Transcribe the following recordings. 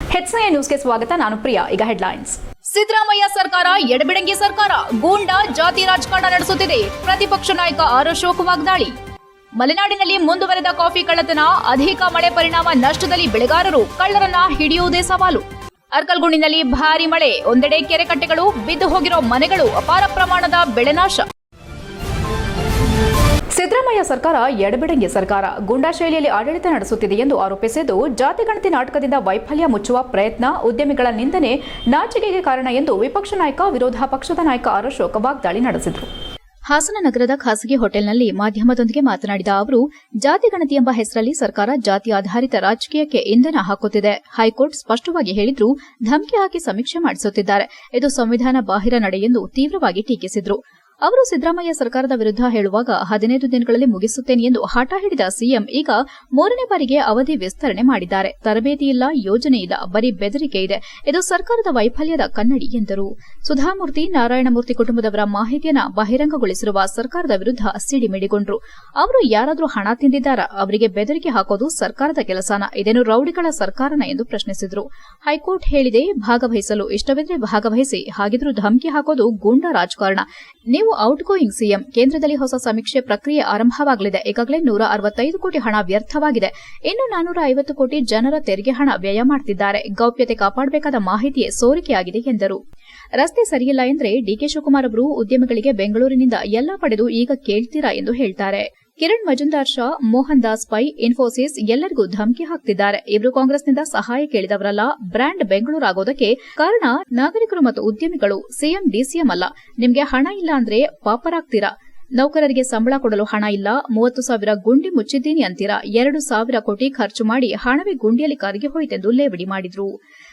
ಹೆಚ್ಐ ನ್ಯೂಸ್ಗೆ ಸ್ವಾಗತ, ನಾನು ಪ್ರಿಯಾ. ಈಗ ಹೆಡ್ಲೈನ್ಸ್ ಸಿದ್ದರಾಮಯ್ಯ ಸರ್ಕಾರ, ಎಡಬಿಡಂಗಿ ಸರ್ಕಾರ, ಗೂಂಡಾ ಜಾತಿ ರಾಜಕಾರಣ ನಡೆಸುತ್ತಿದೆ. ಪ್ರತಿಪಕ್ಷ ನಾಯಕ ಆರ್ ಅಶೋಕ್ ವಾಗ್ದಾಳಿ ಮಲೆನಾಡಿನಲ್ಲಿ ಮುಂದುವರೆದ ಕಾಫಿ ಕಳ್ಳತನ, ಅಧಿಕ ಮಳೆ ಪರಿಣಾಮ ನಷ್ಟದಲ್ಲಿ ಬೆಳೆಗಾರರು ಕಳ್ಳರನ್ನ ಹಿಡಿಯುವುದೇ ಸವಾಲು. ಅರ್ಕಲ್ಗುಂಡಿನಲ್ಲಿ ಭಾರಿ ಮಳೆ, ಒಂದೆಡೆ ಕೆರೆ ಕಟ್ಟೆಗಳು, ಬಿದ್ದು ಹೋಗಿರೋ ಮನೆಗಳು ಅಪಾರ ಪ್ರಮಾಣದ ಬೆಳೆ ನಾಶ. ಸಿದ್ದರಾಮಯ್ಯ ಸರ್ಕಾರ ಎಡಬಿಡಂಗಿ ಸರ್ಕಾರ. ಗೂಂಡಾ ಶೈಲಿಯಲ್ಲಿ ಆಡಳಿತ ನಡೆಸುತ್ತಿದೆ ಎಂದು ಆರೋಪಿಸಿದ್ದು ಜಾತಿಗಣತಿ ನಾಟಕದಿಂದ ವೈಫಲ್ಯ ಮುಚ್ಚುವ ಪ್ರಯತ್ನ, ಉದ್ಯಮಿಗಳ ನಿಂದನೆ ನಾಚಿಕೆಗೆ ಕಾರಣ ಎಂದು ವಿಪಕ್ಷ ನಾಯಕ, ವಿರೋಧ ಪಕ್ಷದ ನಾಯಕ ಆರ್ ಅಶೋಕ್ ವಾಗ್ದಾಳಿ ನಡೆಸಿದರು. ಹಾಸನ ನಗರದ ಖಾಸಗಿ ಹೋಟೆಲ್ನಲ್ಲಿ ಮಾಧ್ಯಮದೊಂದಿಗೆ ಮಾತನಾಡಿದ ಅವರು, ಜಾತಿ ಗಣತಿ ಎಂಬ ಹೆಸರಲ್ಲಿ ಸರ್ಕಾರ ಜಾತಿ ಆಧಾರಿತ ರಾಜಕೀಯಕ್ಕೆ ಇಂಧನ ಹಾಕುತ್ತಿದೆ. ಹೈಕೋರ್ಟ್ ಸ್ಪಷ್ಟವಾಗಿ ಹೇಳಿದ್ರು, ಧಮಕಿ ಹಾಕಿ ಸಮೀಕ್ಷೆ ಮಾಡಿಸುತ್ತಿದ್ದಾರೆ. ಇದು ಸಂವಿಧಾನ ಬಾಹಿರ ನಡೆ ಎಂದು ತೀವ್ರವಾಗಿ ಟೀಕಿಸಿದರು. ಅವರು ಸಿದ್ದರಾಮಯ್ಯ ಸರ್ಕಾರದ ವಿರುದ್ಧ ಹೇಳುವಾಗ ಹದಿನೈದು ದಿನಗಳಲ್ಲಿ ಮುಗಿಸುತ್ತೇನೆ ಎಂದು ಹಠ ಹಿಡಿದ ಸಿಎಂ ಈಗ ಮೂರನೇ ಬಾರಿಗೆ ಅವಧಿ ವಿಸ್ತರಣೆ ಮಾಡಿದ್ದಾರೆ. ತರಬೇತಿ ಇಲ್ಲ ಯೋಜನೆ ಇಲ್ಲ ಬರೀ ಬೆದರಿಕೆ ಇದೆ. ಇದು ಸರ್ಕಾರದ ವೈಫಲ್ಯದ ಕನ್ನಡಿ ಎಂದರು. ಸುಧಾಮೂರ್ತಿ, ನಾರಾಯಣಮೂರ್ತಿ ಕುಟುಂಬದವರ ಮಾಹಿತಿಯನ್ನು ಬಹಿರಂಗಗೊಳಿಸಿರುವ ಸರ್ಕಾರದ ವಿರುದ್ಧ ಸಿಡಿಮಿಡಿಗೊಂಡ್ರು ಅವರು ಯಾರಾದರೂ ಹಣ ತಿಂದಿದ್ದಾರಾ? ಅವರಿಗೆ ಬೆದರಿಕೆ ಹಾಕೋದು ಸರ್ಕಾರದ ಕೆಲಸನ. ಇದೇನು ರೌಡಿಗಳ ಸರ್ಕಾರನ ಎಂದು ಪ್ರಶ್ನಿಸಿದರು. ಹೈಕೋರ್ಟ್ ಹೇಳಿದೆ, ಭಾಗವಹಿಸಲು ಇಷ್ಟವಿದ್ರೆ ಭಾಗವಹಿಸಿ. ಹಾಗಿದ್ರೂ ಧಮಕಿ ಹಾಕೋದು ಗೂಂಡ ರಾಜಕಾರಣ. ನೀವು ಔಟ್ ಗೋಯಿಂಗ್ ಸಿಎಂ. ಕೇಂದ್ರದಲ್ಲಿ ಹೊಸ ಸಮೀಕ್ಷೆ ಪ್ರಕ್ರಿಯೆ ಆರಂಭವಾಗಲಿದೆ. ಈಗಾಗಲೇ ನೂರ ಅರವತ್ತೈದು ಕೋಟಿ ಹಣ ವ್ಯರ್ಥವಾಗಿದೆ. ಇನ್ನು ನಾನೂರ ಐವತ್ತು ಕೋಟಿ ಜನರ ತೆರಿಗೆ ಹಣ ವ್ಯಯ ಮಾಡುತ್ತಿದ್ದಾರೆ ಗೌಪ್ಯತೆ ಕಾಪಾಡಬೇಕಾದ ಮಾಹಿತಿಯೇ ಸೋರಿಕೆಯಾಗಿದೆ ಎಂದರು. ರಸ್ತೆ ಸರಿಯಿಲ್ಲ ಎಂದರೆ ಡಿಕೆ ಶಿವಕುಮಾರ್ ಅವರು ಉದ್ಯಮಿಗಳಿಗೆ ಬೆಂಗಳೂರಿನಿಂದ ಎಲ್ಲ ಪಡೆದು ಈಗ ಕೇಳ್ತೀರಾ ಎಂದು ಹೇಳ್ತಾರೆ. ಕಿರಣ್ ಮಜುಂದಾರ್ ಶಾ, ಮೋಹನ್ ದಾಸ್ ಪೈ, ಇನ್ಫೋಸಿಸ್ ಎಲ್ಲರಿಗೂ ಧಮಕಿ ಹಾಕ್ತಿದ್ದಾರೆ. ಇವರು ಕಾಂಗ್ರೆಸ್ನಿಂದ ಸಹಾಯ ಕೇಳಿದವರಲ್ಲ, ಬ್ರ್ಯಾಂಡ್ ಬೆಂಗಳೂರು ಆಗೋದಕ್ಕೆ ಕಾರಣ ನಾಗರಿಕರು ಮತ್ತು ಉದ್ಯಮಿಗಳು, ಸಿಎಂ, ಡಿಸಿಎಂ ಅಲ್ಲ. ನಿಮಗೆ ಹಣ ಇಲ್ಲ ಅಂದ್ರೆ ಪಾಪರಾಗ್ತೀರಾ? ನೌಕರರಿಗೆ ಸಂಬಳ ಕೊಡಲು ಹಣ ಇಲ್ಲ, ಮೂವತ್ತು ಸಾವಿರ ಗುಂಡಿ ಮುಚ್ಚಿದ್ದೀನಿ ಅಂತೀರಾ? ಎರಡು ಸಾವಿರ ಕೋಟಿ ಖರ್ಚು ಮಾಡಿ ಹಣವೇ ಗುಂಡಿಯಲ್ಲಿ ಕರಗಿ ಹೋಯಿತೆಂದು ಲೇವಡಿ ಮಾಡಿದ್ರು.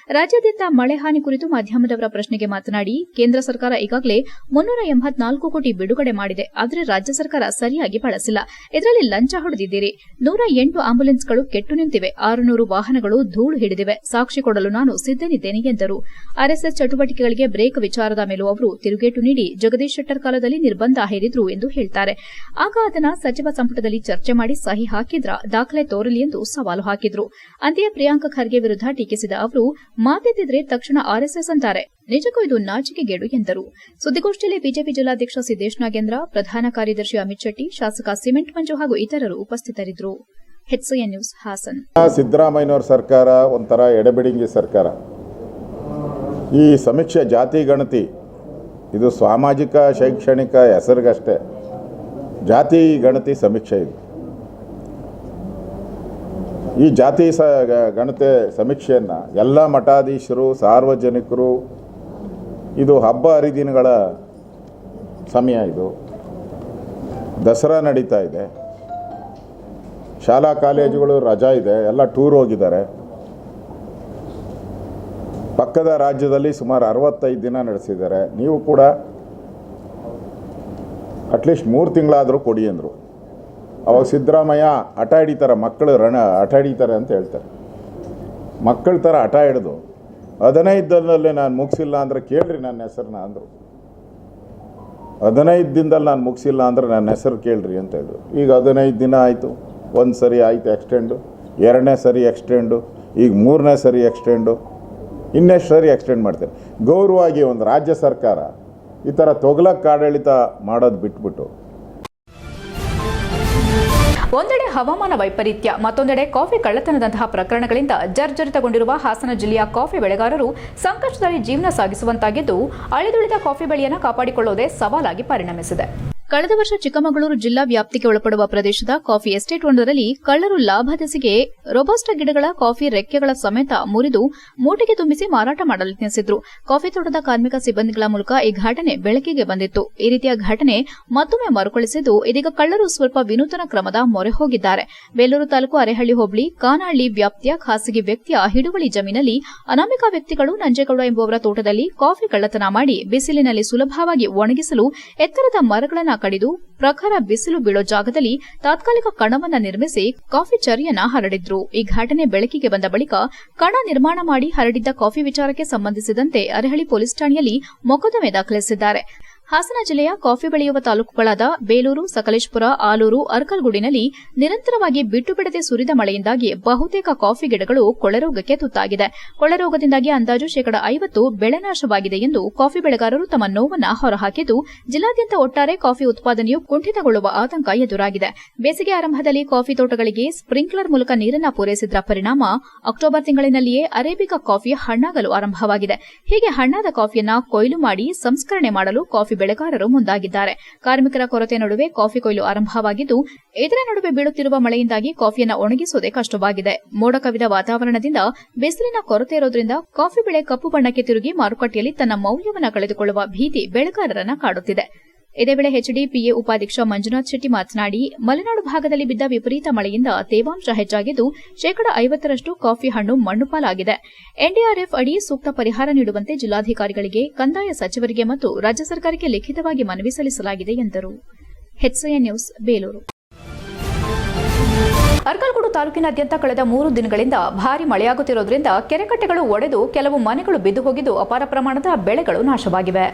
ರಾಜ್ಯಾದ್ಯಂತ ಮಳೆ ಹಾನಿ ಕುರಿತು ಮಾಧ್ಯಮದವರ ಪ್ರಶ್ನೆಗೆ ಮಾತನಾಡಿ, ಕೇಂದ್ರ ಸರ್ಕಾರ ಈಗಾಗಲೇ ಮುನ್ನೂರ ಎಂಬತ್ನಾಲ್ಕು ಕೋಟಿ ಬಿಡುಗಡೆ ಮಾಡಿದೆ. ಆದರೆ ರಾಜ್ಯ ಸರ್ಕಾರ ಸರಿಯಾಗಿ ಬಳಸಿಲ್ಲ. ಇದರಲ್ಲಿ ಲಂಚ ಹೊಡೆದಿದ್ದೀರಿ. ನೂರ ಎಂಟು ಆಂಬ್ಯುಲೆನ್ಸ್ಗಳು ಕೆಟ್ಟು ನಿಂತಿವೆ. ಆರುನೂರು ವಾಹನಗಳು ಧೂಳು ಹಿಡಿದಿವೆ. ಸಾಕ್ಷಿ ಕೊಡಲು ನಾನು ಸಿದ್ದನಿದ್ದೇನೆ ಎಂದರು. ಆರ್ಎಸ್ಎಸ್ ಚಟುವಟಿಕೆಗಳಿಗೆ ಬ್ರೇಕ್ ವಿಚಾರದ ಮೇಲೂ ಅವರು ತಿರುಗೇಟು ನೀಡಿ, ಜಗದೀಶ್ ಶೆಟ್ಟರ್ ಕಾಲದಲ್ಲಿ ನಿರ್ಬಂಧ ಹೇರಿದ್ರು ಎಂದು ಹೇಳ್ತಾರೆ. ಆಗ ಅದನ್ನ ಸಚಿವ ಸಂಪುಟದಲ್ಲಿ ಚರ್ಚೆ ಮಾಡಿ ಸಹಿ ಹಾಕಿದ್ರ ದಾಖಲೆ ತೋರಲಿ ಎಂದು ಸವಾಲು ಹಾಕಿದ್ರು. ಅಂತೆಯೇ ಪ್ರಿಯಾಂಕ ಖರ್ಗೆ ವಿರುದ್ಧ ಟೀಕಿಸಿದ ಅವರು ಮಾತೆತ್ತಿದ್ರೆ ತಕ್ಷಣ ಆರ್ಎಸ್ಎಸ್ ಅಂತಾರೆ. ನಿಜಕ್ಕೂ ಇದು ನಾಚಿಕೆ ನಾಚಿಕೆಗೇಡು ಎಂದರು. ಸುದ್ದಿಗೋಷ್ಠಿಯಲ್ಲಿ ಬಿಜೆಪಿ ಜಿಲ್ಲಾಧ್ಯಕ್ಷ ಸಿದ್ದೇಶ್ ನಾಗೇಂದ್ರ, ಪ್ರಧಾನ ಕಾರ್ಯದರ್ಶಿ ಅಮಿತ್ ಶೆಟ್ಟಿ, ಶಾಸಕ ಸಿಮೆಂಟ್ ಮಂಜು ಹಾಗೂ ಇತರರು ಉಪಸ್ಥಿತರಿದ್ದರು. ನ್ಯೂಸ್, ಹಾಸನ್. ಸಿದ್ದರಾಮಯ್ಯನವರ ಸರ್ಕಾರ ಒಂಥರ ಎಡಬಿಡಿಂಗಿ ಸರ್ಕಾರ. ಈ ಸಮೀಕ್ಷೆ ಜಾತಿ ಗಣತಿ, ಇದು ಸಾಮಾಜಿಕ, ಶೈಕ್ಷಣಿಕ ಹೆಸರಿಗಷ್ಟೇ. ಜಾತಿ ಗಣತಿ ಸಮೀಕ್ಷೆ ಇದು. ಈ ಜಾತಿ ಸ ಗಣತೆ ಸಮೀಕ್ಷೆಯನ್ನು ಎಲ್ಲ ಮಠಾಧೀಶರು, ಸಾರ್ವಜನಿಕರು, ಇದು ಹಬ್ಬ ಹರಿದಿನಗಳ ಸಮಯ ಇದು. ದಸರಾ ನಡೀತಾ ಇದೆ. ಶಾಲಾ ಕಾಲೇಜುಗಳು ರಜಾ ಇದೆ, ಎಲ್ಲ ಟೂರ್ ಹೋಗಿದ್ದಾರೆ. ಪಕ್ಕದ ರಾಜ್ಯದಲ್ಲಿ ಸುಮಾರು ಅರವತ್ತೈದು ದಿನ ನಡೆಸಿದ್ದಾರೆ. ನೀವು ಕೂಡ ಅಟ್ಲೀಸ್ಟ್ ಮೂರು ತಿಂಗಳಾದರೂ ಕೊಡಿ ಅಂದರು. ಅವಾಗ ಸಿದ್ದರಾಮಯ್ಯ ಹಠ ಹಿಡಿತಾರೆ, ಮಕ್ಕಳು ರಣ ಹಠ ಹಿಡಿತಾರೆ ಅಂತ ಹೇಳ್ತಾರೆ. ಮಕ್ಕಳ ಥರ ಹಠ ಹಿಡಿದು, ಹದಿನೈದು ನಾನು ಮುಗಿಸಿಲ್ಲ ಅಂದರೆ ಕೇಳ್ರಿ ನನ್ನ ಹೆಸರನ್ನ ಅಂದರು. ಹದಿನೈದು ದಿನದಲ್ಲಿ ನಾನು ಮುಗಿಸಿಲ್ಲ ಅಂದ್ರೆ ನನ್ನ ಹೆಸರು ಕೇಳ್ರಿ ಅಂತ ಹೇಳಿದ್ರು. ಈಗ ಹದಿನೈದು ದಿನ ಆಯಿತು, ಒಂದು ಸರಿ ಆಯಿತು ಎಕ್ಸ್ಟೆಂಡು ಎರಡನೇ ಸರಿ ಎಕ್ಸ್ಟೆಂಡು ಈಗ ಮೂರನೇ ಸರಿ ಎಕ್ಸ್ಟೆಂಡು ಇನ್ನೆಷ್ಟು ಸರಿ ಎಕ್ಸ್ಟೆಂಡ್ ಮಾಡ್ತಾರೆ ಗೌರವವಾಗಿ ಒಂದು ರಾಜ್ಯ ಸರ್ಕಾರ ಈ ಥರ ತೊಗಲಕ್ಕೆ ಆಡಳಿತ ಮಾಡೋದು ಬಿಟ್ಬಿಟ್ಟು ಒಂದೆಡೆ ಹವಾಮಾನ ವೈಪರೀತ್ಯ, ಮತ್ತೊಂದೆಡೆ ಕಾಫಿ ಕಳ್ಳತನದಂತಹ ಪ್ರಕರಣಗಳಿಂದ ಜರ್ಜರಿತಗೊಂಡಿರುವ ಹಾಸನ ಜಿಲ್ಲೆಯ ಕಾಫಿ ಬೆಳೆಗಾರರು ಸಂಕಷ್ಟದಲ್ಲಿ ಜೀವನ ಸಾಗಿಸುವಂತಾಗಿದ್ದು, ಅಳಿದುಳಿದ ಕಾಫಿ ಬೆಳೆಯನ್ನು ಕಾಪಾಡಿಕೊಳ್ಳುವುದೇ ಸವಾಲಾಗಿ ಪರಿಣಮಿಸಿದೆ. ಕಳೆದ ವರ್ಷ ಚಿಕ್ಕಮಗಳೂರು ಜಿಲ್ಲಾ ವ್ಯಾಪ್ತಿಗೆ ಒಳಪಡುವ ಪ್ರದೇಶದ ಕಾಫಿ ಎಸ್ಟೇಟ್ ಒಂದರಲ್ಲಿ ಕಳ್ಳರು ಲಾಭದೆಸೆಗೆ ರೋಬಸ್ಟ ಗಿಡಗಳ ಕಾಫಿ ರೆಕ್ಕೆಗಳ ಸಮೇತ ಮುರಿದು ಮೂಟೆಗೆ ತುಂಬಿಸಿ ಮಾರಾಟ ಮಾಡಲು ಯತ್ನಿಸಿದ್ರು ಕಾಫಿ ತೋಟದ ಕಾರ್ಮಿಕ ಸಿಬ್ಬಂದಿಗಳ ಮೂಲಕ ಈ ಘಟನೆ ಬೆಳಕಿಗೆ ಬಂದಿತ್ತು. ಈ ರೀತಿಯ ಘಟನೆ ಮತ್ತೊಮ್ಮೆ ಮರುಕಳಿಸಿದ್ದು, ಇದೀಗ ಕಳ್ಳರು ಸ್ವಲ್ಪ ವಿನೂತನ ಕ್ರಮದ ಮೊರೆ ಹೋಗಿದ್ದಾರೆ. ಬೇಲೂರು ತಾಲೂಕು ಅರೆಹಳ್ಳಿ ಹೋಬಳಿ, ಕಾನಹಳ್ಳಿ ವ್ಯಾಪ್ತಿಯ ಖಾಸಗಿ ವ್ಯಕ್ತಿಯ ಹಿಡುವಳಿ ಜಮೀನಲ್ಲಿ ಅನಾಮಿಕ ವ್ಯಕ್ತಿಗಳು ನಂಜೇಗೌಡ ಎಂಬುವವರ ತೋಟದಲ್ಲಿ ಕಾಫಿ ಕಳ್ಳತನ ಮಾಡಿ ಬಿಸಿಲಿನಲ್ಲಿ ಸುಲಭವಾಗಿ ಒಣಗಿಸಲು ಎತ್ತರದ ಮರಗಳನ್ನು ಕಡಿದು ಪ್ರಖರ ಬಿಸಿಲು ಬೀಳೋ ಜಾಗದಲ್ಲಿ ತಾತ್ಕಾಲಿಕ ಕಣವನ್ನ ನಿರ್ಮಿಸಿ ಕಾಫಿ ಚರಿಯನ್ನ ಹರಡಿದ್ರು. ಈ ಘಟನೆ ಬೆಳಕಿಗೆ ಬಂದ ಬಳಿಕ ಕಣ ನಿರ್ಮಾಣ ಮಾಡಿ ಹರಡಿದ್ದ ಕಾಫಿ ವಿಚಾರಕ್ಕೆ ಸಂಬಂಧಿಸಿದಂತೆ ಅರೆಹಳ್ಳಿ ಪೊಲೀಸ್ ಠಾಣೆಯಲ್ಲಿ ಮೊಕದ್ದಮೆ ದಾಖಲಿಸಿದ್ದಾರೆ. ಹಾಸನ ಜಿಲ್ಲೆಯ ಕಾಫಿ ಬೆಳೆಯುವ ತಾಲೂಕುಗಳಾದ ಬೇಲೂರು, ಸಕಲೇಶಪುರ, ಆಲೂರು, ಅರ್ಕಲ್ಗುಡಿನಲ್ಲಿ ನಿರಂತರವಾಗಿ ಬಿಟ್ಟು ಬಿಡದೆ ಸುರಿದ ಮಳೆಯಿಂದಾಗಿ ಬಹುತೇಕ ಕಾಫಿ ಗಿಡಗಳು ಕೊಳೆರೋಗಕ್ಕೆ ತುತ್ತಾಗಿದೆ. ಕೊಳೆರೋಗದಿಂದಾಗಿ ಅಂದಾಜು ಶೇಕಡ ಐವತ್ತು ಬೆಳೆ ನಾಶವಾಗಿದೆ ಎಂದು ಕಾಫಿ ಬೆಳೆಗಾರರು ತಮ್ಮ ನೋವನ್ನು ಹೊರಹಾಕಿದ್ದು, ಜಿಲ್ಲಾದ್ಯಂತ ಒಟ್ಟಾರೆ ಕಾಫಿ ಉತ್ಪಾದನೆಯು ಕುಂಠಿತಗೊಳ್ಳುವ ಆತಂಕ ಎದುರಾಗಿದೆ. ಬೇಸಿಗೆ ಆರಂಭದಲ್ಲಿ ಕಾಫಿ ತೋಟಗಳಿಗೆ ಸ್ಪ್ರಿಂಕ್ಲರ್ ಮೂಲಕ ನೀರನ್ನು ಪೂರೈಸಿದ್ರ ಪರಿಣಾಮ ಅಕ್ಟೋಬರ್ ತಿಂಗಳಿನಲ್ಲಿಯೇ ಅರೇಬಿಕಾ ಕಾಫಿ ಹಣ್ಣಾಗಲು ಆರಂಭವಾಗಿದೆ. ಹೀಗೆ ಹಣ್ಣಾದ ಕಾಫಿಯನ್ನು ಕೊಯ್ಲು ಮಾಡಿ ಸಂಸ್ಕರಣೆ ಮಾಡಲು ಕಾಫಿ ಬೆಳೆಗಾರರು ಮುಂದಾಗಿದ್ದಾರೆ. ಕಾರ್ಮಿಕರ ಕೊರತೆ ನಡುವೆ ಕಾಫಿ ಕೊಯ್ಲು ಆರಂಭವಾಗಿದ್ದು ಇದರ ನಡುವೆ ಬೀಳುತ್ತಿರುವ ಮಳೆಯಿಂದಾಗಿ ಕಾಫಿಯನ್ನು ಒಣಗಿಸುವುದೇ ಕಷ್ಟವಾಗಿದೆ. ಮೋಡ ಕವಿದ ವಾತಾವರಣದಿಂದ ಬಿಸಿಲಿನ ಕೊರತೆ ಇರೋದ್ರಿಂದ ಕಾಫಿ ಬೆಳೆ ಕಪ್ಪು ಬಣ್ಣಕ್ಕೆ ತಿರುಗಿ ಮಾರುಕಟ್ಟೆಯಲ್ಲಿ ತನ್ನ ಮೌಲ್ಯವನ್ನು ಕಳೆದುಕೊಳ್ಳುವ ಭೀತಿ ಬೆಳೆಗಾರರನ್ನ ಕಾಡುತ್ತಿದೆ. ಇದೇ ವೇಳೆ ಎಚ್ಡಿಪಿಎ ಉಪಾಧ್ಯಕ್ಷ ಮಂಜುನಾಥ್ ಶೆಟ್ಟಿ ಮಾತನಾಡಿ, ಮಲೆನಾಡು ಭಾಗದಲ್ಲಿ ಬಿದ್ದ ವಿಪರೀತ ಮಳೆಯಿಂದ ತೇವಾಂಶ ಹೆಚ್ಚಾಗಿದ್ದು, ಶೇಕಡ ಐವತ್ತರಷ್ಟು ಕಾಫಿ ಹಣ್ಣು ಮಣ್ಣುಪಾಲಾಗಿದೆ. ಎನ್ಡಿಆರ್ಎಫ್ ಅಡಿ ಸೂಕ್ತ ಪರಿಹಾರ ನೀಡುವಂತೆ ಜಿಲ್ಲಾಧಿಕಾರಿಗಳಿಗೆ ಕಂದಾಯ ಸಚಿವರಿಗೆ ಮತ್ತು ರಾಜ್ಯ ಸರ್ಕಾರಕ್ಕೆ ಲಿಖಿತವಾಗಿ ಮನವಿ ಸಲ್ಲಿಸಲಾಗಿದೆ ಎಂದರು. ಅರ್ಕಲ್ಗೂಡು ತಾಲೂಕಿನಾದ್ಯಂತ ಕಳೆದ ಮೂರು ದಿನಗಳಿಂದ ಭಾರಿ ಮಳೆಯಾಗುತ್ತಿರುವುದರಿಂದ ಕೆರೆಕಟ್ಟೆಗಳು ಒಡೆದು ಕೆಲವು ಮನೆಗಳು ಬಿದ್ದು ಹೋಗಿದ್ದು ಅಪಾರ ಪ್ರಮಾಣದ ಬೆಳೆಗಳು ನಾಶವಾಗಿವೆ.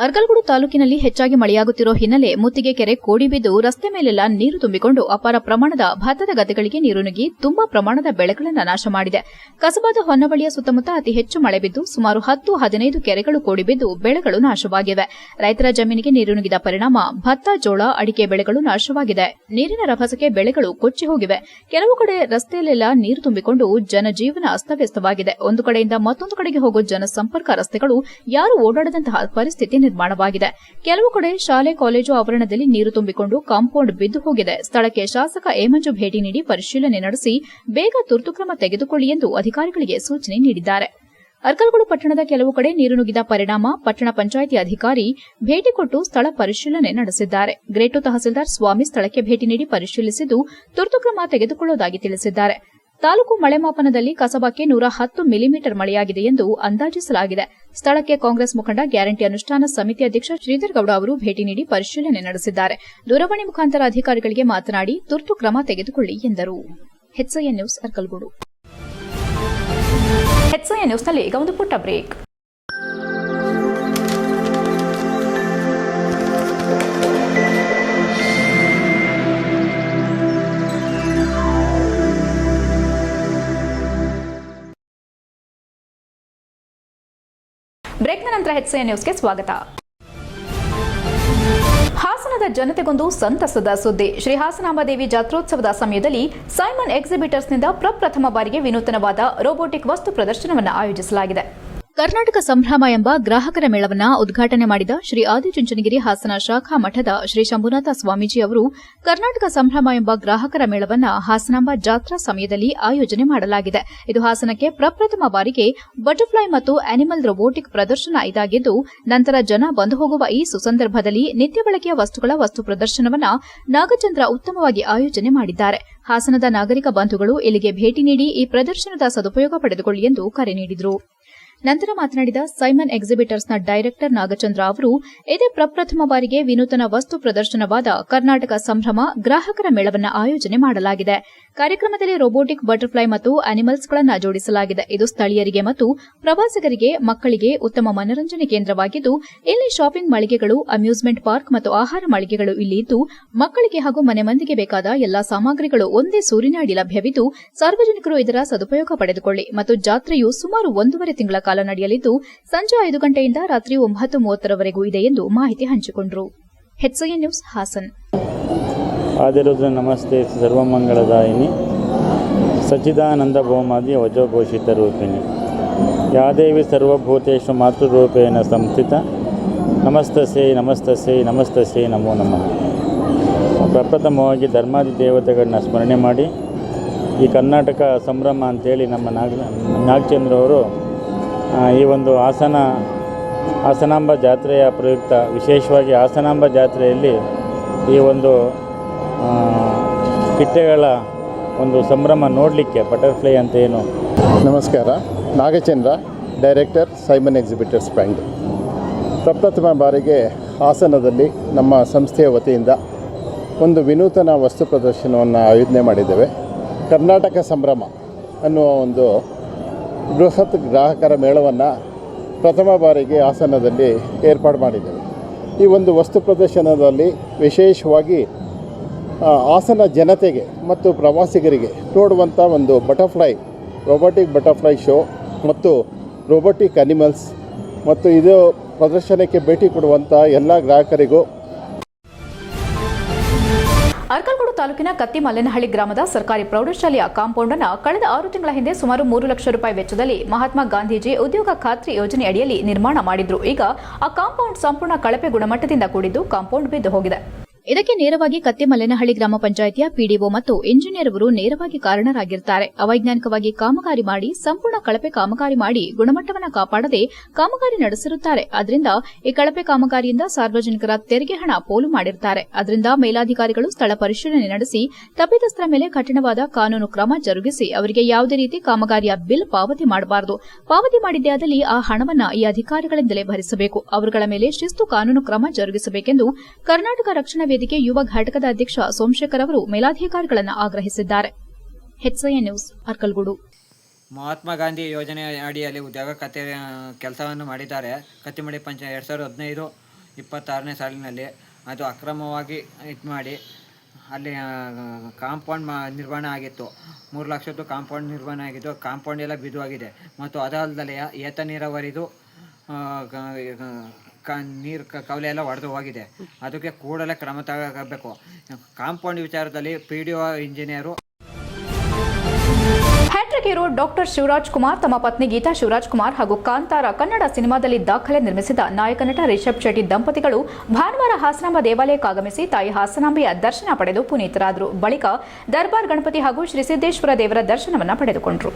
ಅರ್ಕಲ್ಗೂಡು ತಾಲೂಕಿನಲ್ಲಿ ಹೆಚ್ಚಾಗಿ ಮಳೆಯಾಗುತ್ತಿರುವ ಹಿನ್ನೆಲೆ ಮುತ್ತಿಗೆ ಕೆರೆ ಕೋಡಿಬಿದ್ದು ರಸ್ತೆ ಮೇಲೆಲ್ಲ ನೀರು ತುಂಬಿಕೊಂಡು ಅಪಾರ ಪ್ರಮಾಣದ ಭತ್ತದ ಗದ್ದೆಗಳಿಗೆ ನೀರು ನುಗ್ಗಿ ತುಂಬಾ ಪ್ರಮಾಣದ ಬೆಳೆಗಳನ್ನು ನಾಶ ಮಾಡಿದೆ. ಕಸಬಾದ ಹೊನ್ನವಳಿಯ ಸುತ್ತಮುತ್ತ ಅತಿ ಹೆಚ್ಚು ಮಳೆ ಬಿದ್ದು ಸುಮಾರು ಹತ್ತು ಹದಿನೈದು ಕೆರೆಗಳು ಕೋಡಿಬಿದ್ದು ಬೆಳೆಗಳು ನಾಶವಾಗಿವೆ. ರೈತರ ಜಮೀನಿಗೆ ನೀರು ನುಗ್ಗಿದ ಪರಿಣಾಮ ಭತ್ತ, ಜೋಳ, ಅಡಿಕೆ ಬೆಳೆಗಳು ನಾಶವಾಗಿದೆ. ನೀರಿನ ರಭಸಕ್ಕೆ ಬೆಳೆಗಳು ಕೊಚ್ಚಿ ಹೋಗಿವೆ. ಕೆಲವು ಕಡೆ ರಸ್ತೆಯಲ್ಲೆಲ್ಲ ನೀರು ತುಂಬಿಕೊಂಡು ಜನಜೀವನ ಅಸ್ತವ್ಯಸ್ತವಾಗಿದೆ. ಒಂದು ಕಡೆಯಿಂದ ಮತ್ತೊಂದು ಕಡೆಗೆ ಹೋಗುವ ಜನಸಂಪರ್ಕ ರಸ್ತೆಗಳು ಯಾರು ಓಡಾಡದಂತಹ ಪರಿಸ್ಥಿತಿ ನಿರ್ಮಾಣವಾಗಿದೆ. ಕೆಲವು ಕಡೆ ಶಾಲೆ, ಕಾಲೇಜು ಆವರಣದಲ್ಲಿ ನೀರು ತುಂಬಿಕೊಂಡು ಕಾಂಪೌಂಡ್ ಬಿದ್ದು ಹೋಗಿದೆ. ಸ್ಥಳಕ್ಕೆ ಶಾಸಕ ಏಮಂಜು ಭೇಟಿ ನೀಡಿ ಪರಿಶೀಲನೆ ನಡೆಸಿ ಬೇಗ ತುರ್ತು ಕ್ರಮ ತೆಗೆದುಕೊಳ್ಳಿ ಎಂದು ಅಧಿಕಾರಿಗಳಿಗೆ ಸೂಚನೆ ನೀಡಿದ್ದಾರೆ. ಅರ್ಕಲ್ಗೂಡು ಪಟ್ಟಣದ ಕೆಲವು ಕಡೆ ನೀರು ನುಗ್ಗಿದ ಪರಿಣಾಮ ಪಟ್ಟಣ ಪಂಚಾಯಿತಿ ಅಧಿಕಾರಿ ಭೇಟಿ ಕೊಟ್ಟು ಸ್ಥಳ ಪರಿಶೀಲನೆ ನಡೆಸಿದ್ದಾರೆ. ಗ್ರೇಟು ತಹಸೀಲ್ದಾರ್ ಸ್ವಾಮಿ ಸ್ಥಳಕ್ಕೆ ಭೇಟಿ ನೀಡಿ ಪರಿಶೀಲಿಸಿದ್ದು ತುರ್ತು ಕ್ರಮ ತೆಗೆದುಕೊಳ್ಳುವುದಾಗಿ ತಿಳಿಸಿದ್ದಾರೆ. ತಾಲೂಕು ಮಳೆ ಮಾಪನದಲ್ಲಿ ಕಸಬಕ್ಕೆ ನೂರ ಹತ್ತು ಮಿಲಿಮೀಟರ್ ಮಳೆಯಾಗಿದೆ ಎಂದು ಅಂದಾಜಿಸಲಾಗಿದೆ. ಸ್ಥಳಕ್ಕೆ ಕಾಂಗ್ರೆಸ್ ಮುಖಂಡ ಗ್ಯಾರಂಟಿ ಅನುಷ್ಠಾನ ಸಮಿತಿ ಅಧ್ಯಕ್ಷ ಶ್ರೀಧರ್ ಗೌಡ ಅವರು ಭೇಟಿ ನೀಡಿ ಪರಿಶೀಲನೆ ನಡೆಸಿದ್ದಾರೆ. ದೂರವಾಣಿ ಮುಖಾಂತರ ಅಧಿಕಾರಿಗಳಿಗೆ ಮಾತನಾಡಿ ತುರ್ತು ಕ್ರಮ ತೆಗೆದುಕೊಳ್ಳಿ ಎಂದರು. ಈಗ ಒಂದು ಪುಟ್ಟ ಬ್ರೇಕ್. ಬ್ರೇಕ್ನ ನಂತರ ಎಚ್ಐಎನ್ ನ್ಯೂಸ್ಗೆ ಸ್ವಾಗತ. ಹಾಸನದ ಜನತೆಗೊಂದು ಸಂತಸದ ಸುದ್ದಿ. ಶ್ರೀ ಹಾಸನಾಂಬದೇವಿ ಜಾತ್ರೋತ್ಸವದ ಸಮಯದಲ್ಲಿ ಸೈಮನ್ ಎಕ್ಸಿಬಿಟರ್ಸ್ನಿಂದ ಪ್ರಪ್ರಥಮ ಬಾರಿಗೆ ವಿನೂತನವಾದ ರೋಬೋಟಿಕ್ ವಸ್ತು ಪ್ರದರ್ಶನವನ್ನು ಆಯೋಜಿಸಲಾಗಿದೆ. ಕರ್ನಾಟಕ ಸಂಭ್ರಮ ಎಂಬ ಗ್ರಾಹಕರ ಮೇಳವನ್ನು ಉದ್ಘಾಟನೆ ಮಾಡಿದ ಶ್ರೀ ಆದಿಚುಂಚನಗಿರಿ ಹಾಸನ ಶಾಖಾ ಮಠದ ಶ್ರೀ ಶಂಭುನಾಥ ಸ್ವಾಮೀಜಿ ಅವರು, ಕರ್ನಾಟಕ ಸಂಭ್ರಮ ಎಂಬ ಗ್ರಾಹಕರ ಮೇಳವನ್ನು ಹಾಸನಾಂಬ ಜಾತ್ರಾ ಸಮಯದಲ್ಲಿ ಆಯೋಜನೆ ಮಾಡಲಾಗಿದೆ. ಇದು ಹಾಸನಕ್ಕೆ ಪ್ರಪ್ರಥಮ ಬಾರಿಗೆ ಬಟರ್ಫ್ಲೈ ಮತ್ತು ಅನಿಮಲ್ ರೋಬೋಟಿಕ್ ಪ್ರದರ್ಶನ ಇದಾಗಿದ್ದು, ನಂತರ ಜನ ಬಂದು ಹೋಗುವ ಈ ಸುಸಂದರ್ಭದಲ್ಲಿ ನಿತ್ಯ ಬಳಕೆಯ ವಸ್ತುಗಳ ವಸ್ತು ಪ್ರದರ್ಶನವನ್ನ ನಾಗಚಂದ್ರ ಉತ್ತಮವಾಗಿ ಆಯೋಜನೆ ಮಾಡಿದ್ದಾರೆ. ಹಾಸನದ ನಾಗರಿಕ ಬಂಧುಗಳು ಇಲ್ಲಿಗೆ ಭೇಟಿ ನೀಡಿ ಈ ಪ್ರದರ್ಶನದ ಸದುಪಯೋಗ ಪಡೆದುಕೊಳ್ಳಿ ಎಂದು ಕರೆ ನೀಡಿದರು. ನಂತರ ಮಾತನಾಡಿದ ಸೈಮನ್ ಎಕ್ಸಿಬಿಟರ್ಸ್ನ ಡೈರೆಕ್ಟರ್ ನಾಗಚಂದ್ರ ಅವರು, ಇದೇ ಪ್ರಪ್ರಥಮ ಬಾರಿಗೆ ವಿನೂತನ ವಸ್ತು ಪ್ರದರ್ಶನವಾದ ಕರ್ನಾಟಕ ಸಂಭ್ರಮ ಗ್ರಾಹಕರ ಮೇಳವನ್ನ ಆಯೋಜನೆ ಮಾಡಲಾಗಿದೆ. ಕಾರ್ಯಕ್ರಮದಲ್ಲಿ ರೋಬೋಟಿಕ್ ಬಟರ್ಫ್ಲೈ ಮತ್ತು ಅನಿಮಲ್ಸ್ಗಳನ್ನು ಜೋಡಿಸಲಾಗಿದೆ. ಇದು ಸ್ಥಳೀಯರಿಗೆ ಮತ್ತು ಪ್ರವಾಸಿಗರಿಗೆ, ಮಕ್ಕಳಿಗೆ ಉತ್ತಮ ಮನರಂಜನೆ ಕೇಂದ್ರವಾಗಿದ್ದು, ಇಲ್ಲಿ ಶಾಪಿಂಗ್ ಮಳಿಗೆಗಳು, ಅಮ್ಯೂಸ್ಮೆಂಟ್ ಪಾರ್ಕ್ ಮತ್ತು ಆಹಾರ ಮಳಿಗೆಗಳು ಇಲ್ಲಿ ಇದ್ದು, ಮಕ್ಕಳಿಗೆ ಹಾಗೂ ಮನೆ ಮಂದಿಗೆ ಬೇಕಾದ ಎಲ್ಲಾ ಸಾಮಗ್ರಿಗಳು ಒಂದೇ ಸೂರಿನಡಿ ಲಭ್ಯವಿದ್ದು, ಸಾರ್ವಜನಿಕರು ಇದರ ಸದುಪಯೋಗ ಪಡೆದುಕೊಳ್ಳಿ ಮತ್ತು ಜಾತ್ರೆಯು ಸುಮಾರು ಒಂದೂವರೆ ತಿಂಗಳ ಕಾಲ ನಡೆಯಲಿದ್ದು ಸಂಜೆ ಐದು ಗಂಟೆಯಿಂದ ರಾತ್ರಿ ಒಂಬತ್ತು ಮೂವತ್ತರವರೆಗೂ ಇದೆ ಎಂದು ಮಾಹಿತಿ ಹಂಚಿಕೊಂಡರು. ಎಚ್ಐಎನ್ ನ್ಯೂಸ್ ಹಾಸನ್. ಆದಿರುದ್ರ ನಮಸ್ತೆ ಸರ್ವಮಂಗಳದಾಯಿನಿ. ಸಚ್ಚಿದಾನಂದ ಭೌಮಾದಿ ವಜೋಘೋಷಿತ ರೂಪಿಣಿ. ಯಾದೇವಿ ಸರ್ವಭೂತೇಶು ಮಾತೃರೂಪೇಣ ಸಂಸ್ಥಿತ. ನಮಸ್ತಸೆ ನಮಸ್ತಸೆ ನಮಸ್ತಸೆ ನಮೋ ನಮಃ. ಪ್ರಪ್ರಥಮವಾಗಿ ಧರ್ಮಾದಿ ದೇವತೆಗಳನ್ನ ಸ್ಮರಣೆ ಮಾಡಿ ಈ ಕರ್ನಾಟಕ ಸಂಭ್ರಮ ಅಂತೇಳಿ ನಮ್ಮ ನಾಗ ನಾಗಚಂದ್ರವರು ಆ, ಈ ಒಂದು ಹಾಸನ ಹಾಸನಾಂಬ ಜಾತ್ರೆಯ ಪ್ರಯುಕ್ತ, ವಿಶೇಷವಾಗಿ ಹಾಸನಾಂಬ ಜಾತ್ರೆಯಲ್ಲಿ ಈ ಒಂದು ಕಿಟ್ಟೆಗಳ ಒಂದು ಸಂಭ್ರಮ ನೋಡಲಿಕ್ಕೆ ಬಟರ್ಫ್ಲೈ ಅಂತ ಏನು? ನಮಸ್ಕಾರ. Nagachandra director Simon exhibitors bank ಪ್ರಪ್ರಥಮ ಬಾರಿಗೆ ಹಾಸನದಲ್ಲಿ ನಮ್ಮ ಸಂಸ್ಥೆಯ ವತಿಯಿಂದ ಒಂದು ವಿನೂತನ ವಸ್ತು ಪ್ರದರ್ಶನವನ್ನು ಆಯೋಜನೆ ಮಾಡಿದ್ದೇವೆ. ಕರ್ನಾಟಕ ಸಂಭ್ರಮ ಅನ್ನುವ ಒಂದು ಬೃಹತ್ ಗ್ರಾಹಕರ ಮೇಳವನ್ನು ಪ್ರಥಮ ಬಾರಿಗೆ ಹಾಸನದಲ್ಲಿ ಏರ್ಪಾಡು ಮಾಡಿದ್ದೇವೆ. ಈ ಒಂದು ವಸ್ತು ಪ್ರದರ್ಶನದಲ್ಲಿ ವಿಶೇಷವಾಗಿ ಹಾಸನ ಜನತೆಗೆ ಮತ್ತು ಪ್ರವಾಸಿಗರಿಗೆ ನೋಡುವಂಥ ಒಂದು ಬಟರ್ಫ್ಲೈ ರೋಬೋಟಿಕ್ ಬಟರ್ಫ್ಲೈ ಶೋ ಮತ್ತು ರೋಬೋಟಿಕ್ ಅನಿಮಲ್ಸ್ ಮತ್ತು ಇದು ಪ್ರದರ್ಶನಕ್ಕೆ ಭೇಟಿ ಕೊಡುವಂಥ ಎಲ್ಲ ಗ್ರಾಹಕರಿಗೂ ಅರ್ಕಲ್ಗೂಡು ತಾಲೂಕಿನ ಕತ್ತಿಮಲ್ಲೇನಹಳ್ಳಿ ಗ್ರಾಮದ ಸರ್ಕಾರಿ ಪ್ರೌಢಶಾಲೆಯ ಕಾಂಪೌಂಡ್ ಅನ್ನು ಕಳೆದ ಆರು ತಿಂಗಳ ಹಿಂದೆ ಸುಮಾರು ಮೂರು ಲಕ್ಷ ರೂಪಾಯಿ ವೆಚ್ಚದಲ್ಲಿ ಮಹಾತ್ಮ ಗಾಂಧೀಜಿ ಉದ್ಯೋಗ ಖಾತ್ರಿ ಯೋಜನೆ ಅಡಿಯಲ್ಲಿ ನಿರ್ಮಾಣ ಮಾಡಿದ್ರು. ಈಗ ಆ ಕಾಂಪೌಂಡ್ ಸಂಪೂರ್ಣ ಕಳಪೆ ಗುಣಮಟ್ಟದಿಂದ ಕೂಡಿದ್ದು ಕಾಂಪೌಂಡ್ ಬಿದ್ದು ಹೋಗಿದೆ. ಇದಕ್ಕೆ ನೇರವಾಗಿ ಕತ್ತೆಮಲ್ಲೇನಹಳ್ಳಿ ಗ್ರಾಮ ಪಂಚಾಯಿತಿಯ ಪಿಡಿಒ ಮತ್ತು ಇಂಜಿನಿಯರ್ ಅವರು ನೇರವಾಗಿ ಕಾರಣರಾಗಿರುತ್ತಾರೆ ಅವೈಜ್ಞಾನಿಕವಾಗಿ ಕಾಮಗಾರಿ ಮಾಡಿ, ಸಂಪೂರ್ಣ ಕಳಪೆ ಕಾಮಗಾರಿ ಮಾಡಿ ಗುಣಮಟ್ಟವನ್ನು ಕಾಪಾಡದೆ ಕಾಮಗಾರಿ ನಡೆಸಿರುತ್ತಾರೆ. ಅದರಿಂದ ಈ ಕಳಪೆ ಕಾಮಗಾರಿಯಿಂದ ಸಾರ್ವಜನಿಕರ ತೆರಿಗೆ ಹಣ ಪೋಲು ಮಾಡಿರುತ್ತಾರೆ ಅದರಿಂದ ಮೇಲಾಧಿಕಾರಿಗಳು ಸ್ಥಳ ಪರಿಶೀಲನೆ ನಡೆಸಿ, ತಪ್ಪಿತಸ್ಥರ ಮೇಲೆ ಕಠಿಣವಾದ ಕಾನೂನು ಕ್ರಮ ಜರುಗಿಸಿ ಅವರಿಗೆ ಯಾವುದೇ ರೀತಿ ಕಾಮಗಾರಿಯ ಬಿಲ್ ಪಾವತಿ ಮಾಡಬಾರದು. ಪಾವತಿ ಮಾಡಿದ್ದೇ ಆದಲ್ಲಿ ಆ ಹಣವನ್ನ ಈ ಅಧಿಕಾರಿಗಳಿಂದಲೇ ಭರಿಸಬೇಕು. ಅವರುಗಳ ಮೇಲೆ ಶಿಸ್ತು ಕಾನೂನು ಕ್ರಮ ಜರುಗಿಸಬೇಕೆಂದು ಕರ್ನಾಟಕ ರಕ್ಷಣಾ ವೇದಿಕೆ ಯುವ ಘಟಕದ ಅಧ್ಯಕ್ಷ ಸೋಮಶೇಖರ್ ಅವರು ಮೇಲಾಧಿಕಾರಿಗಳನ್ನು ಆಗ್ರಹಿಸಿದ್ದಾರೆ. ನ್ಯೂಸ್ ಮಹಾತ್ಮ ಗಾಂಧಿ ಯೋಜನೆ ಅಡಿಯಲ್ಲಿ ಉದ್ಯೋಗ ಖಾತೆ ಕೆಲಸವನ್ನು ಮಾಡಿದ್ದಾರೆ. ಕತ್ತಿಮಡಿ ಪಂಚ ಎರಡು ಸಾವಿರದ ಹದಿನೈದು ಇಪ್ಪತ್ತಾರನೇ ಸಾಲಿನಲ್ಲಿ ಅದು ಅಕ್ರಮವಾಗಿ ಇದು ಮಾಡಿ ಅಲ್ಲಿ ಕಾಂಪೌಂಡ್ ಮಾ, ನಿರ್ಮಾಣ ಆಗಿತ್ತು. ಮೂರು ಲಕ್ಷದ್ದು ಕಾಂಪೌಂಡ್ ನಿರ್ಮಾಣ ಆಗಿದ್ದು, ಕಾಂಪೌಂಡ್ ಎಲ್ಲ ಬಿದ್ದುವಾಗಿದೆ ಮತ್ತು ಅದಲ್ಲದೆ ಏತ ನೀರಾವರಿದು ಕ ನೀರು ಕವಲೆ ಎಲ್ಲ ಒಡೆದು ಹೋಗಿದೆ. ಅದಕ್ಕೆ ಕೂಡಲೇ ಕ್ರಮ ತಗೋಬೇಕು ಕಾಂಪೌಂಡ್ ವಿಚಾರದಲ್ಲಿ P D O engineer hattrick doctor Shivaraj Kumar ತಮ್ಮ ಪತ್ನಿ ಗೀತಾ ಶಿವರಾಜ್ ಕುಮಾರ್ ಹಾಗೂ ಕಾಂತಾರ ಕನ್ನಡ ಸಿನಿಮಾದಲ್ಲಿ ದಾಖಲೆ ನಿರ್ಮಿಸಿದ ನಾಯಕ ನಟ ರಿಷಬ್ ಶೆಟ್ಟಿ ದಂಪತಿಗಳು ಭಾನುವಾರ ಹಾಸನಾಂಬ ದೇವಾಲಯಕ್ಕೆ ಆಗಮಿಸಿ ತಾಯಿ ಹಾಸನಾಂಬೆಯ ದರ್ಶನ ಪಡೆದು ಪುನೀತರಾದರು. ಬಳಿಕ ದರ್ಬಾರ್ ಗಣಪತಿ ಹಾಗೂ ಶ್ರೀ ಸಿದ್ದೇಶ್ವರ ದೇವರ ದರ್ಶನವನ್ನು ಪಡೆದುಕೊಂಡರು.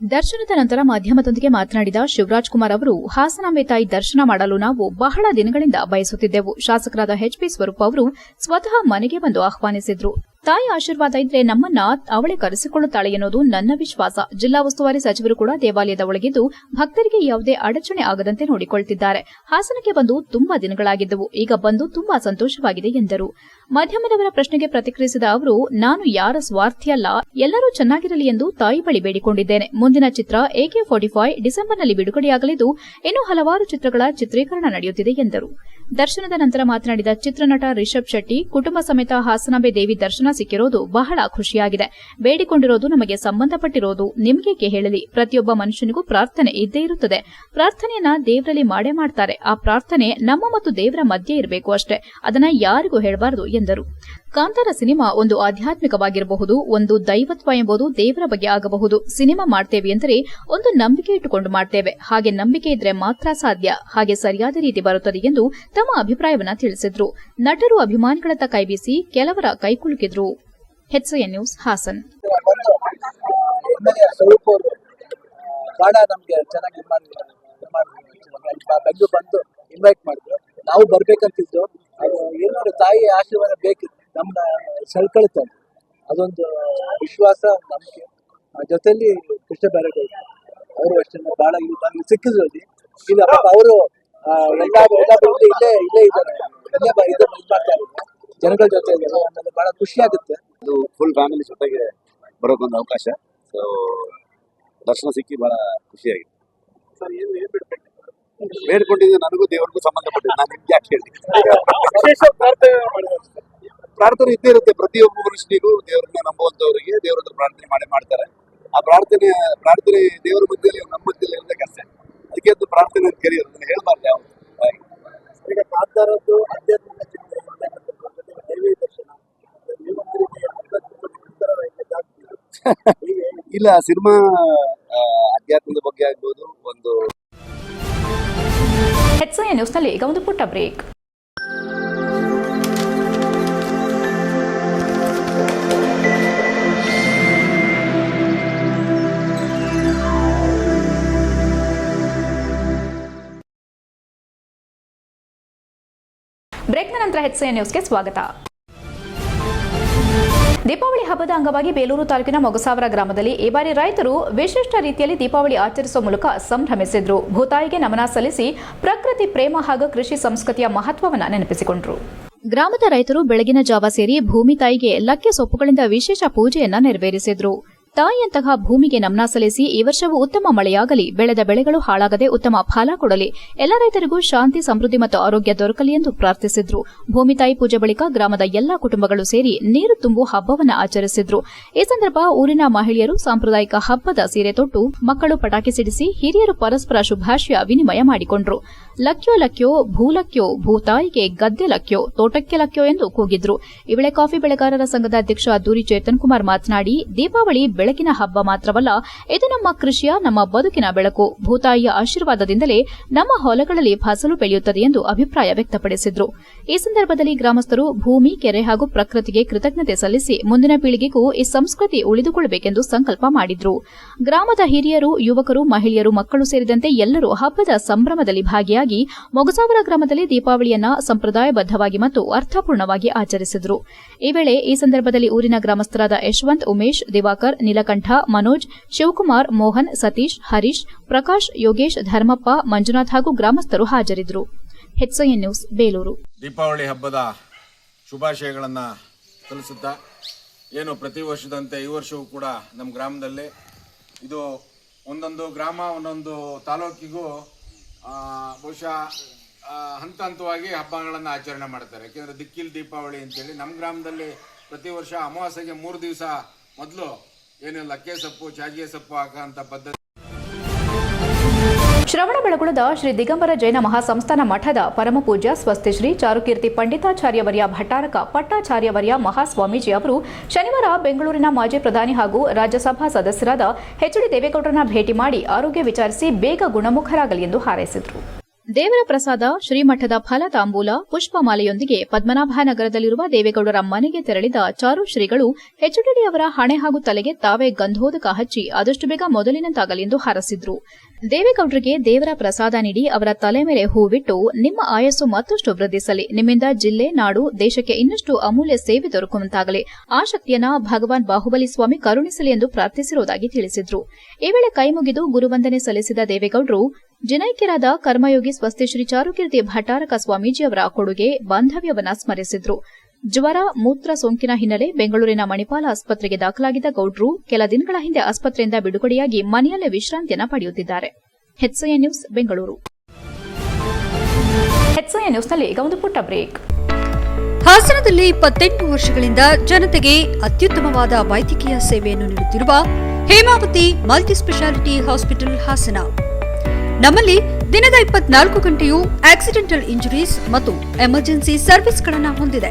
ದರ್ಶನದ ನಂತರ ಮಾಧ್ಯಮದೊಂದಿಗೆ ಮಾತನಾಡಿದ ಶಿವರಾಜ್ ಕುಮಾರ್ ಅವರು, ಹಾಸನಾಂಬೆ ತಾಯಿ ದರ್ಶನ ಮಾಡಲು ನಾವು ಬಹಳ ದಿನಗಳಿಂದ ಬಯಸುತ್ತಿದ್ದೆವು. ಶಾಸಕರಾದ ಎಚ್ಪಿ ಸ್ವರೂಪ್ ಅವರು ಸ್ವತಃ ಮನೆಗೆ ಬಂದು ಆಹ್ವಾನಿಸಿದ್ರು. ತಾಯಿ ಆಶೀರ್ವಾದ ಇದ್ರೆ ನಮ್ಮನ್ನ ಅವಳೆ ಕರೆಸಿಕೊಳ್ಳುತ್ತಾಳೆ ಎನ್ನುವುದು ನನ್ನ ವಿಶ್ವಾಸ. ಜಿಲ್ಲಾ ಉಸ್ತುವಾರಿ ಸಚಿವರು ಕೂಡ ದೇವಾಲಯದ ಒಳಗಿದ್ದು ಭಕ್ತರಿಗೆ ಯಾವುದೇ ಅಡಚಣೆ ಆಗದಂತೆ ನೋಡಿಕೊಳ್ಳುತ್ತಿದ್ದಾರೆ ಹಾಸನಕ್ಕೆ ಬಂದು ತುಂಬಾ ದಿನಗಳಾಗಿದ್ದವು. ಈಗ ಬಂದು ತುಂಬಾ ಸಂತೋಷವಾಗಿದೆ ಎಂದರು. ಮಾಧ್ಯಮದವರ ಪ್ರಶ್ನೆಗೆ ಪ್ರತಿಕ್ರಿಯಿಸಿದ ಅವರು, ನಾನು ಯಾರ ಸ್ವಾರ್ಥಿಯಲ್ಲ ಎಲ್ಲರೂ ಚೆನ್ನಾಗಿರಲಿ ಎಂದು ತಾಯಿ ಬಳಿ ಬೇಡಿಕೊಂಡಿದ್ದೇನೆ. ಮುಂದಿನ ಚಿತ್ರ ಎಕೆ ಫೋರ್ಟಿ ಫೈವ್ ಡಿಸೆಂಬರ್ನಲ್ಲಿ ಬಿಡುಗಡೆಯಾಗಲಿದ್ದು, ಇನ್ನೂ ಹಲವಾರು ಚಿತ್ರಗಳ ಚಿತ್ರೀಕರಣ ನಡೆಯುತ್ತಿದೆ ಎಂದರು. ದರ್ಶನದ ನಂತರ ಮಾತನಾಡಿದ ಚಿತ್ರನಟ ರಿಷಬ್ ಶೆಟ್ಟಿ, ಕುಟುಂಬ ಸಮೇತ ಹಾಸನಾಂಬೆ ದೇವಿ ದರ್ಶನ ಸಿಕ್ಕಿರೋದು ಬಹಳ ಖುಷಿಯಾಗಿದೆ. ಬೇಡಿಕೊಂಡಿರೋದು ನಮಗೆ ಸಂಬಂಧಪಟ್ಟಿರೋದು ನಿಮ್ಗೇಕೆ ಹೇಳಲಿ ಪ್ರತಿಯೊಬ್ಬ ಮನುಷ್ಯನಿಗೂ ಪ್ರಾರ್ಥನೆ ಇದ್ದೇ ಇರುತ್ತದೆ. ಪ್ರಾರ್ಥನೆಯನ್ನ ದೇವರಲ್ಲಿ ಮಾಡೇ ಮಾಡ್ತಾರೆ. ಆ ಪ್ರಾರ್ಥನೆ ನಮ್ಮ ಮತ್ತು ದೇವರ ಮಧ್ಯೆ ಇರಬೇಕು ಅಷ್ಟೇ. ಅದನ್ನ ಯಾರಿಗೂ ಹೇಳಬಾರದು ಎಂದರು. ಕಾಂತಾರ ಸಿನಿಮಾ ಒಂದು ಆಧ್ಯಾತ್ಮಿಕವಾಗಿರಬಹುದು, ಒಂದು ದೈವತ್ವ ಎಂಬುದು ದೇವರ ಬಗ್ಗೆ ಆಗಬಹುದು. ಸಿನಿಮಾ ಮಾಡ್ತೇವೆ ಎಂದರೆ ಒಂದು ನಂಬಿಕೆ ಇಟ್ಟುಕೊಂಡು ಮಾಡ್ತೇವೆ. ಹಾಗೆ ನಂಬಿಕೆ ಇದ್ರೆ ಮಾತ್ರ ಸಾಧ್ಯ, ಹಾಗೆ ಸರಿಯಾದ ರೀತಿ ಬರುತ್ತದೆ ಎಂದು ತಮ್ಮ ಅಭಿಪ್ರಾಯವನ್ನ ತಿಳಿಸಿದ್ರು. ನಟರು ಅಭಿಮಾನಿಗಳತ್ತ ಕೈಬೀಸಿ ಕೆಲವರ ಕೈಕುಲುಕಿದ್ರು ನ್ಯೂಸ್ ಹಾಸನ್. ಬಂದು ಇನ್ವೈಟ್ ಮಾಡಿದ್ರು. ನಾವು ಬರ್ಬೇಕಂತಿದ್ದು ಏನೋ ತಾಯಿ ಆಶೀರ್ವಾದ ಬೇಕು ನಮ್ಮನ್ನ ಸೆಳ್ಕೊಳುತ್ತೆ ಅದು. ಅದೊಂದು ವಿಶ್ವಾಸ ನಮಗೆ. ಜೊತೆಯಲ್ಲಿ ಕೃಷ್ಣ ಬೈರೇಗೌಡ ಅವರು ಅಷ್ಟೇ ಬಹಳ ಇಲ್ಲಿ ನಮ್ಗೆ ಸಿಕ್ಕಿದ್ರು ಅಲ್ಲಿ. ಇಲ್ಲ ಅವರು ಎಲ್ಲ ಎಲ್ಲ ಇಲ್ಲಿ ಇಲ್ಲೇ ಇದ್ದಾರೆ. ಇಲ್ಲೇ ಇದು ಮಾಡ್ತಾ ಇದ್ದಾರೆ. ಜನಗಳ ಜೊತೆ ಇದ್ದಾರೆ. ಆಮೇಲೆ ಭಾಳ ಖುಷಿ ಆಗುತ್ತೆ. ಅದು ಫುಲ್ ಫ್ಯಾಮಿಲಿ ಜೊತೆಗೆ ಬರೋಕ್ಕೊಂದು ಅವಕಾಶ. ಸೊ ದರ್ಶನ ಸಿಕ್ಕಿ ಬಹಳ ಖುಷಿಯಾಗಿದೆ ಬೇಡ್ಕೊಂಡಿದ್ದು ನನಗೂ ದೇವರಿಗೂ ಸಂಬಂಧಪಟ್ಟಿದ್ದು. ನಾನು ನಿಮ್ಗೆ ಯಾಕೆ ಹೇಳಿ ಪ್ರಾರ್ಥನೆ ಇದ್ದೇ ಇರುತ್ತೆ. ಪ್ರತಿಯೊಬ್ಬ ಮನುಷ್ಯನಿಗೂ ದೇವರನ್ನ ನಂಬುವಂತವರಿಗೆ ದೇವರ ಹತ್ರ ಪ್ರಾರ್ಥನೆ ಮಾಡಿ ಮಾಡ್ತಾರೆ. ಆ ಪ್ರಾರ್ಥನೆ ಪ್ರಾರ್ಥನೆ ದೇವರ ಮಧ್ಯದಲ್ಲಿ ನಮ್ಮ ಮಧ್ಯದಲ್ಲಿ ಇರುತ್ತೆ ಕಷ್ಟ ಅದಕ್ಕೆ ಅದು ಪ್ರಾರ್ಥನೆ ಅಂತ ಕರೆಯೋದು ಅದನ್ನ ಹೇಳ್ಬಾರ್ದು ಅವನು ಈಗ ಕಾಂತಾರದ್ದು ಆಧ್ಯಾತ್ಮಿಕ ಚಿಂತನೆ ದೇವಿ ದರ್ಶನ. ಇಲ್ಲ ಸಿನಿಮಾ ಅಧ್ಯಾತ್ಮದ ಬಗ್ಗೆ ಆಗ್ಬೋದು ಒಂದು ಹೆಚ್ಚಿನ ನ್ಯೂಸ್ನಲ್ಲಿ ಈಗ ಒಂದು ಪುಟ್ಟ ಬ್ರೇಕ್. ಬ್ರೇಕ್ನ ನಂತರ ನ್ಯೂಸ್ ನ್ಯೂಸ್ಗೆ ಸ್ವಾಗತ. ದೀಪಾವಳಿ ಹಬ್ಬದ ಅಂಗವಾಗಿ ಬೇಲೂರು ತಾಲೂಕಿನ ಮೊಗಸಾವರ ಗ್ರಾಮದಲ್ಲಿ ಈ ಬಾರಿ ರೈತರು ವಿಶಿಷ್ಟ ರೀತಿಯಲ್ಲಿ ದೀಪಾವಳಿ ಆಚರಿಸುವ ಮೂಲಕ ಸಂಭ್ರಮಿಸಿದ್ರು. ಭೂತಾಯಿಗೆ ನಮನ ಸಲ್ಲಿಸಿ ಪ್ರಕೃತಿ ಪ್ರೇಮ ಹಾಗೂ ಕೃಷಿ ಸಂಸ್ಕೃತಿಯ ಮಹತ್ವವನ್ನು ನೆನಪಿಸಿಕೊಂಡರು. ಗ್ರಾಮದ ರೈತರು ಬೆಳಗಿನ ಜಾವ ಸೇರಿ ಭೂಮಿ ತಾಯಿಗೆ ಲಕ್ಕೆ ಸೊಪ್ಪುಗಳಿಂದ ವಿಶೇಷ ಪೂಜೆಯನ್ನ ನೆರವೇರಿಸಿದ್ರು. ತಾಯಿಯಂತಹ ಭೂಮಿಗೆ ನಮನ ಸಲ್ಲಿಸಿ ಈ ವರ್ಷವೂ ಉತ್ತಮ ಮಳೆಯಾಗಲಿ, ಬೆಳೆದ ಬೆಳೆಗಳು ಹಾಳಾಗದೆ ಉತ್ತಮ ಫಲ ಕೊಡಲಿ. ಎಲ್ಲ ರೈತರಿಗೂ ಶಾಂತಿ, ಸಮೃದ್ಧಿ ಮತ್ತು ಆರೋಗ್ಯ ದೊರಕಲಿ ಎಂದು ಪ್ರಾರ್ಥಿಸಿದ್ರು. ಭೂಮಿ ತಾಯಿ ಪೂಜೆ ಬಳಿಕ ಗ್ರಾಮದ ಎಲ್ಲಾ ಕುಟುಂಬಗಳು ಸೇರಿ ನೀರು ತುಂಬು ಹಬ್ಬವನ್ನು ಆಚರಿಸಿದ್ರು. ಈ ಸಂದರ್ಭ ಊರಿನ ಮಹಿಳೆಯರು ಸಾಂಪ್ರದಾಯಿಕ ಹಬ್ಬದ ಸೀರೆ ತೊಟ್ಟು, ಮಕ್ಕಳು ಪಟಾಕಿ ಸಿಡಿಸಿ ಹಿರಿಯರು ಪರಸ್ಪರ ಶುಭಾಶಯ ವಿನಿಮಯ ಮಾಡಿಕೊಂಡ್ರು. ಲಕ್ಯೋ ಲಕ್ಯೋ, ಭೂಲಕ್ಯೋ, ಭೂತಾಯಿಗೆ ಗದ್ದೆ ಲಕ್ಯೋ, ತೋಟಕ್ಕೆ ಲಕ್ಯೋ ಎಂದು ಕೂಗಿದ್ರು. ಇವಳೆ ವೇಳೆ ಕಾಫಿ ಬೆಳೆಗಾರರ ಸಂಘದ ಅಧ್ಯಕ್ಷ ದೂರಿ ಚೇತನ್ ಕುಮಾರ್ ಮಾತನಾಡಿ, ದೀಪಾವಳಿ ಬೆಳಕಿನ ಹಬ್ಬ ಮಾತ್ರವಲ್ಲ, ಇದು ನಮ್ಮ ಕೃಷಿಯ, ನಮ್ಮ ಬದುಕಿನ ಬೆಳಕು. ಭೂತಾಯಿಯ ಆಶೀರ್ವಾದದಿಂದಲೇ ನಮ್ಮ ಹೊಲಗಳಲ್ಲಿ ಫಸಲು ಬೆಳೆಯುತ್ತದೆ ಎಂದು ಅಭಿಪ್ರಾಯ ವ್ಯಕ್ತಪಡಿಸಿದ್ರು. ಈ ಸಂದರ್ಭದಲ್ಲಿ ಗ್ರಾಮಸ್ಥರು ಭೂಮಿ, ಕೆರೆ ಹಾಗೂ ಪ್ರಕೃತಿಗೆ ಕೃತಜ್ಞತೆ ಸಲ್ಲಿಸಿ ಮುಂದಿನ ಪೀಳಿಗೆಗೂ ಈ ಸಂಸ್ಕೃತಿ ಉಳಿದುಕೊಳ್ಳಬೇಕೆಂದು ಸಂಕಲ್ಪ ಮಾಡಿದ್ರು. ಗ್ರಾಮದ ಹಿರಿಯರು, ಯುವಕರು, ಮಹಿಳೆಯರು, ಮಕ್ಕಳು ಸೇರಿದಂತೆ ಎಲ್ಲರೂ ಹಬ್ಬದ ಸಂಭ್ರಮದಲ್ಲಿ ಭಾಗಿಯಾಗಿ ಮೊಗಸಾವರ ಗ್ರಾಮದಲ್ಲಿ ದೀಪಾವಳಿಯನ್ನ ಸಂಪ್ರದಾಯಬದ್ದವಾಗಿ ಮತ್ತು ಅರ್ಥಪೂರ್ಣವಾಗಿ ಆಚರಿಸಿದರು. ಈ ವೇಳೆ ಈ ಸಂದರ್ಭದಲ್ಲಿ ಊರಿನ ಗ್ರಾಮಸ್ಥರಾದ ಯಶವಂತ್, ಉಮೇಶ್, ದಿವಾಕರ್, ನೀಲಕಂಠ, ಮನೋಜ್, ಶಿವಕುಮಾರ್, ಮೋಹನ್, ಸತೀಶ್, ಹರೀಶ್, ಪ್ರಕಾಶ್, ಯೋಗೇಶ್, ಧರ್ಮಪ್ಪ, ಮಂಜುನಾಥ್ ಹಾಗೂ ಗ್ರಾಮಸ್ಥರು ಹಾಜರಿದ್ದರು ಹೆಚ್ಐಎನ್ ನ್ಯೂಸ್, ಬೇಲೂರು. ದೀಪಾವಳಿ ಹಬ್ಬದ ಶುಭಾಶಯಗಳನ್ನು ತಿಳಿಸುತ್ತಾ ಏನು ಪ್ರತಿ ವರ್ಷದಂತೆ ಈ ವರ್ಷವೂ ಕೂಡ ನಮ್ಮ ಗ್ರಾಮದಲ್ಲಿ ಇದು ಒಂದೊಂದು ಗ್ರಾಮ, ಒಂದೊಂದು ತಾಲೂಕಿಗೂ ಬಹುಶಃ ಹಂತ ಹಂತವಾಗಿ ಹಬ್ಬಗಳನ್ನು ಆಚರಣೆ ಮಾಡ್ತಾರೆ. ಯಾಕೆಂದರೆ ದಿಕ್ಕಿಲ್ ದೀಪಾವಳಿ ಅಂತೇಳಿ ನಮ್ಮ ಗ್ರಾಮದಲ್ಲಿ ಪ್ರತಿ ವರ್ಷ ಅಮಾವಾಸ್ಯೆಗೆ ಮೂರು ದಿವಸ ಮೊದಲು ಏನು ಲಕ್ಕೆ ಸೊಪ್ಪು ಚಾಜಿಗೆ ಸೊಪ್ಪು ಹಾಕೋಂಥ ಪದ್ಧತಿ ಶ್ರವಣಬೆಳಗೊಳದ ಶ್ರೀ ದಿಗಂಬರ ಜೈನ ಮಹಾಸಂಸ್ಥಾನ ಮಠದ ಪರಮಪೂಜ್ಯ ಸ್ವಸ್ತಿ ಶ್ರೀ ಚಾರುಕೀರ್ತಿ ಪಂಡಿತಾಚಾರ್ಯವರ್ಯ ಭಟ್ಟಾರಕ ಪಟ್ಟಾಚಾರ್ಯವರ್ಯ ಮಹಾಸ್ವಾಮೀಜಿ ಅವರು ಶನಿವಾರ ಬೆಂಗಳೂರಿನ ಮಾಜಿ ಪ್ರಧಾನಿ ಹಾಗೂ ರಾಜ್ಯಸಭಾ ಸದಸ್ಯರಾದ ಎಚ್ ಡಿ ದೇವೇಗೌಡರನ್ನ ಭೇಟಿ ಮಾಡಿ ಆರೋಗ್ಯ ವಿಚಾರಿಸಿ ಬೇಗ ಗುಣಮುಖರಾಗಲಿ ಎಂದು ಹಾರೈಸಿದರು. ದೇವರ ಪ್ರಸಾದ, ಶ್ರೀಮಠದ ಫಲ ತಾಂಬೂಲ ಪುಷ್ಪಮಾಲೆಯೊಂದಿಗೆ ಪದ್ಮನಾಭನಗರದಲ್ಲಿರುವ ದೇವೇಗೌಡರ ಮನೆಗೆ ತೆರಳಿದ ಚಾರು ಶ್ರೀಗಳು ಎಚ್ಡಿಡಿ ಅವರ ಹಣೆ ಹಾಗೂ ತಲೆಗೆ ತಾವೇ ಗಂಧೋದಕ ಹಚ್ಚಿ ಆದಷ್ಟು ಬೇಗ ಮೊದಲಿನಂತಾಗಲಿ ಎಂದು ಹಾರಸಿದ್ರು. ದೇವೇಗೌಡರಿಗೆ ದೇವರ ಪ್ರಸಾದ ನೀಡಿ ಅವರ ತಲೆ ಮೇಲೆ ಹೂವಿಟ್ಟು ನಿಮ್ಮ ಆಯಸ್ಸು ಮತ್ತಷ್ಟು ವೃದ್ಧಿಸಲಿ. ನಿಮ್ಮಿಂದ ಜಿಲ್ಲೆ, ನಾಡು, ದೇಶಕ್ಕೆ ಇನ್ನಷ್ಟು ಅಮೂಲ್ಯ ಸೇವೆ ದೊರಕುವಂತಾಗಲಿ. ಆ ಶಕ್ತಿಯನ್ನ ಭಗವಾನ್ ಬಾಹುಬಲಿ ಸ್ವಾಮಿ ಕರುಣಿಸಲಿ ಎಂದು ಪ್ರಾರ್ಥಿಸಿರುವುದಾಗಿ ತಿಳಿಸಿದ್ರು. ಈ ವೇಳೆ ಕೈಮುಗಿದು ಗುರುವಂದನೆ ಸಲ್ಲಿಸಿದ ದೇವೇಗೌಡರು, ಜಿನೈಕ್ಯರಾದ ಕರ್ಮಯೋಗಿ ಸ್ವಸ್ತಿ ಶ್ರೀ ಚಾರುಕೀರ್ತಿ ಭಟ್ಟಾರಕ ಸ್ವಾಮೀಜಿಯವರ ಕೊಡುಗೆ, ಬಾಂಧವ್ಯವನ್ನ ಸ್ಮರಿಸಿದ್ರು. ಜ್ವರ ಮೂತ್ರ ಸೋಂಕಿನ ಹಿನ್ನೆಲೆ ಬೆಂಗಳೂರಿನ ಮಣಿಪಾಲ ಆಸ್ಪತ್ರೆಗೆ ದಾಖಲಾಗಿದ್ದ ಗೌಡ್ರು ಕೆಲ ದಿನಗಳ ಹಿಂದೆ ಆಸ್ಪತ್ರೆಯಿಂದ ಬಿಡುಗಡೆಯಾಗಿ ಮನೆಯಲ್ಲೇ ವಿಶ್ರಾಂತಿಯನ್ನು ಪಡೆಯುತ್ತಿದ್ದಾರೆ. ನ್ಯೂಸ್ ಬೆಂಗಳೂರು. ನ್ಯೂಸ್ನಲ್ಲಿ ಈಗ ಒಂದು ಪುಟ್ಟ ಬ್ರೇಕ್. ಹಾಸನದಲ್ಲಿ ಇಪ್ಪತ್ತೆಂಟು ವರ್ಷಗಳಿಂದ ಜನತೆಗೆ ಅತ್ಯುತ್ತಮವಾದ ವೈದ್ಯಕೀಯ ಸೇವೆಯನ್ನು ನೀಡುತ್ತಿರುವ Hemavathi multi speciality hospital Hassan. ನಮ್ಮಲ್ಲಿ ದಿನದ ಇಪ್ಪತ್ನಾಲ್ಕು ಗಂಟೆಯೂ ಆಕ್ಸಿಡೆಂಟಲ್ ಇಂಜುರೀಸ್ ಮತ್ತು ಎಮರ್ಜೆನ್ಸಿ ಸರ್ವಿಸ್ಗಳನ್ನು ಹೊಂದಿದೆ.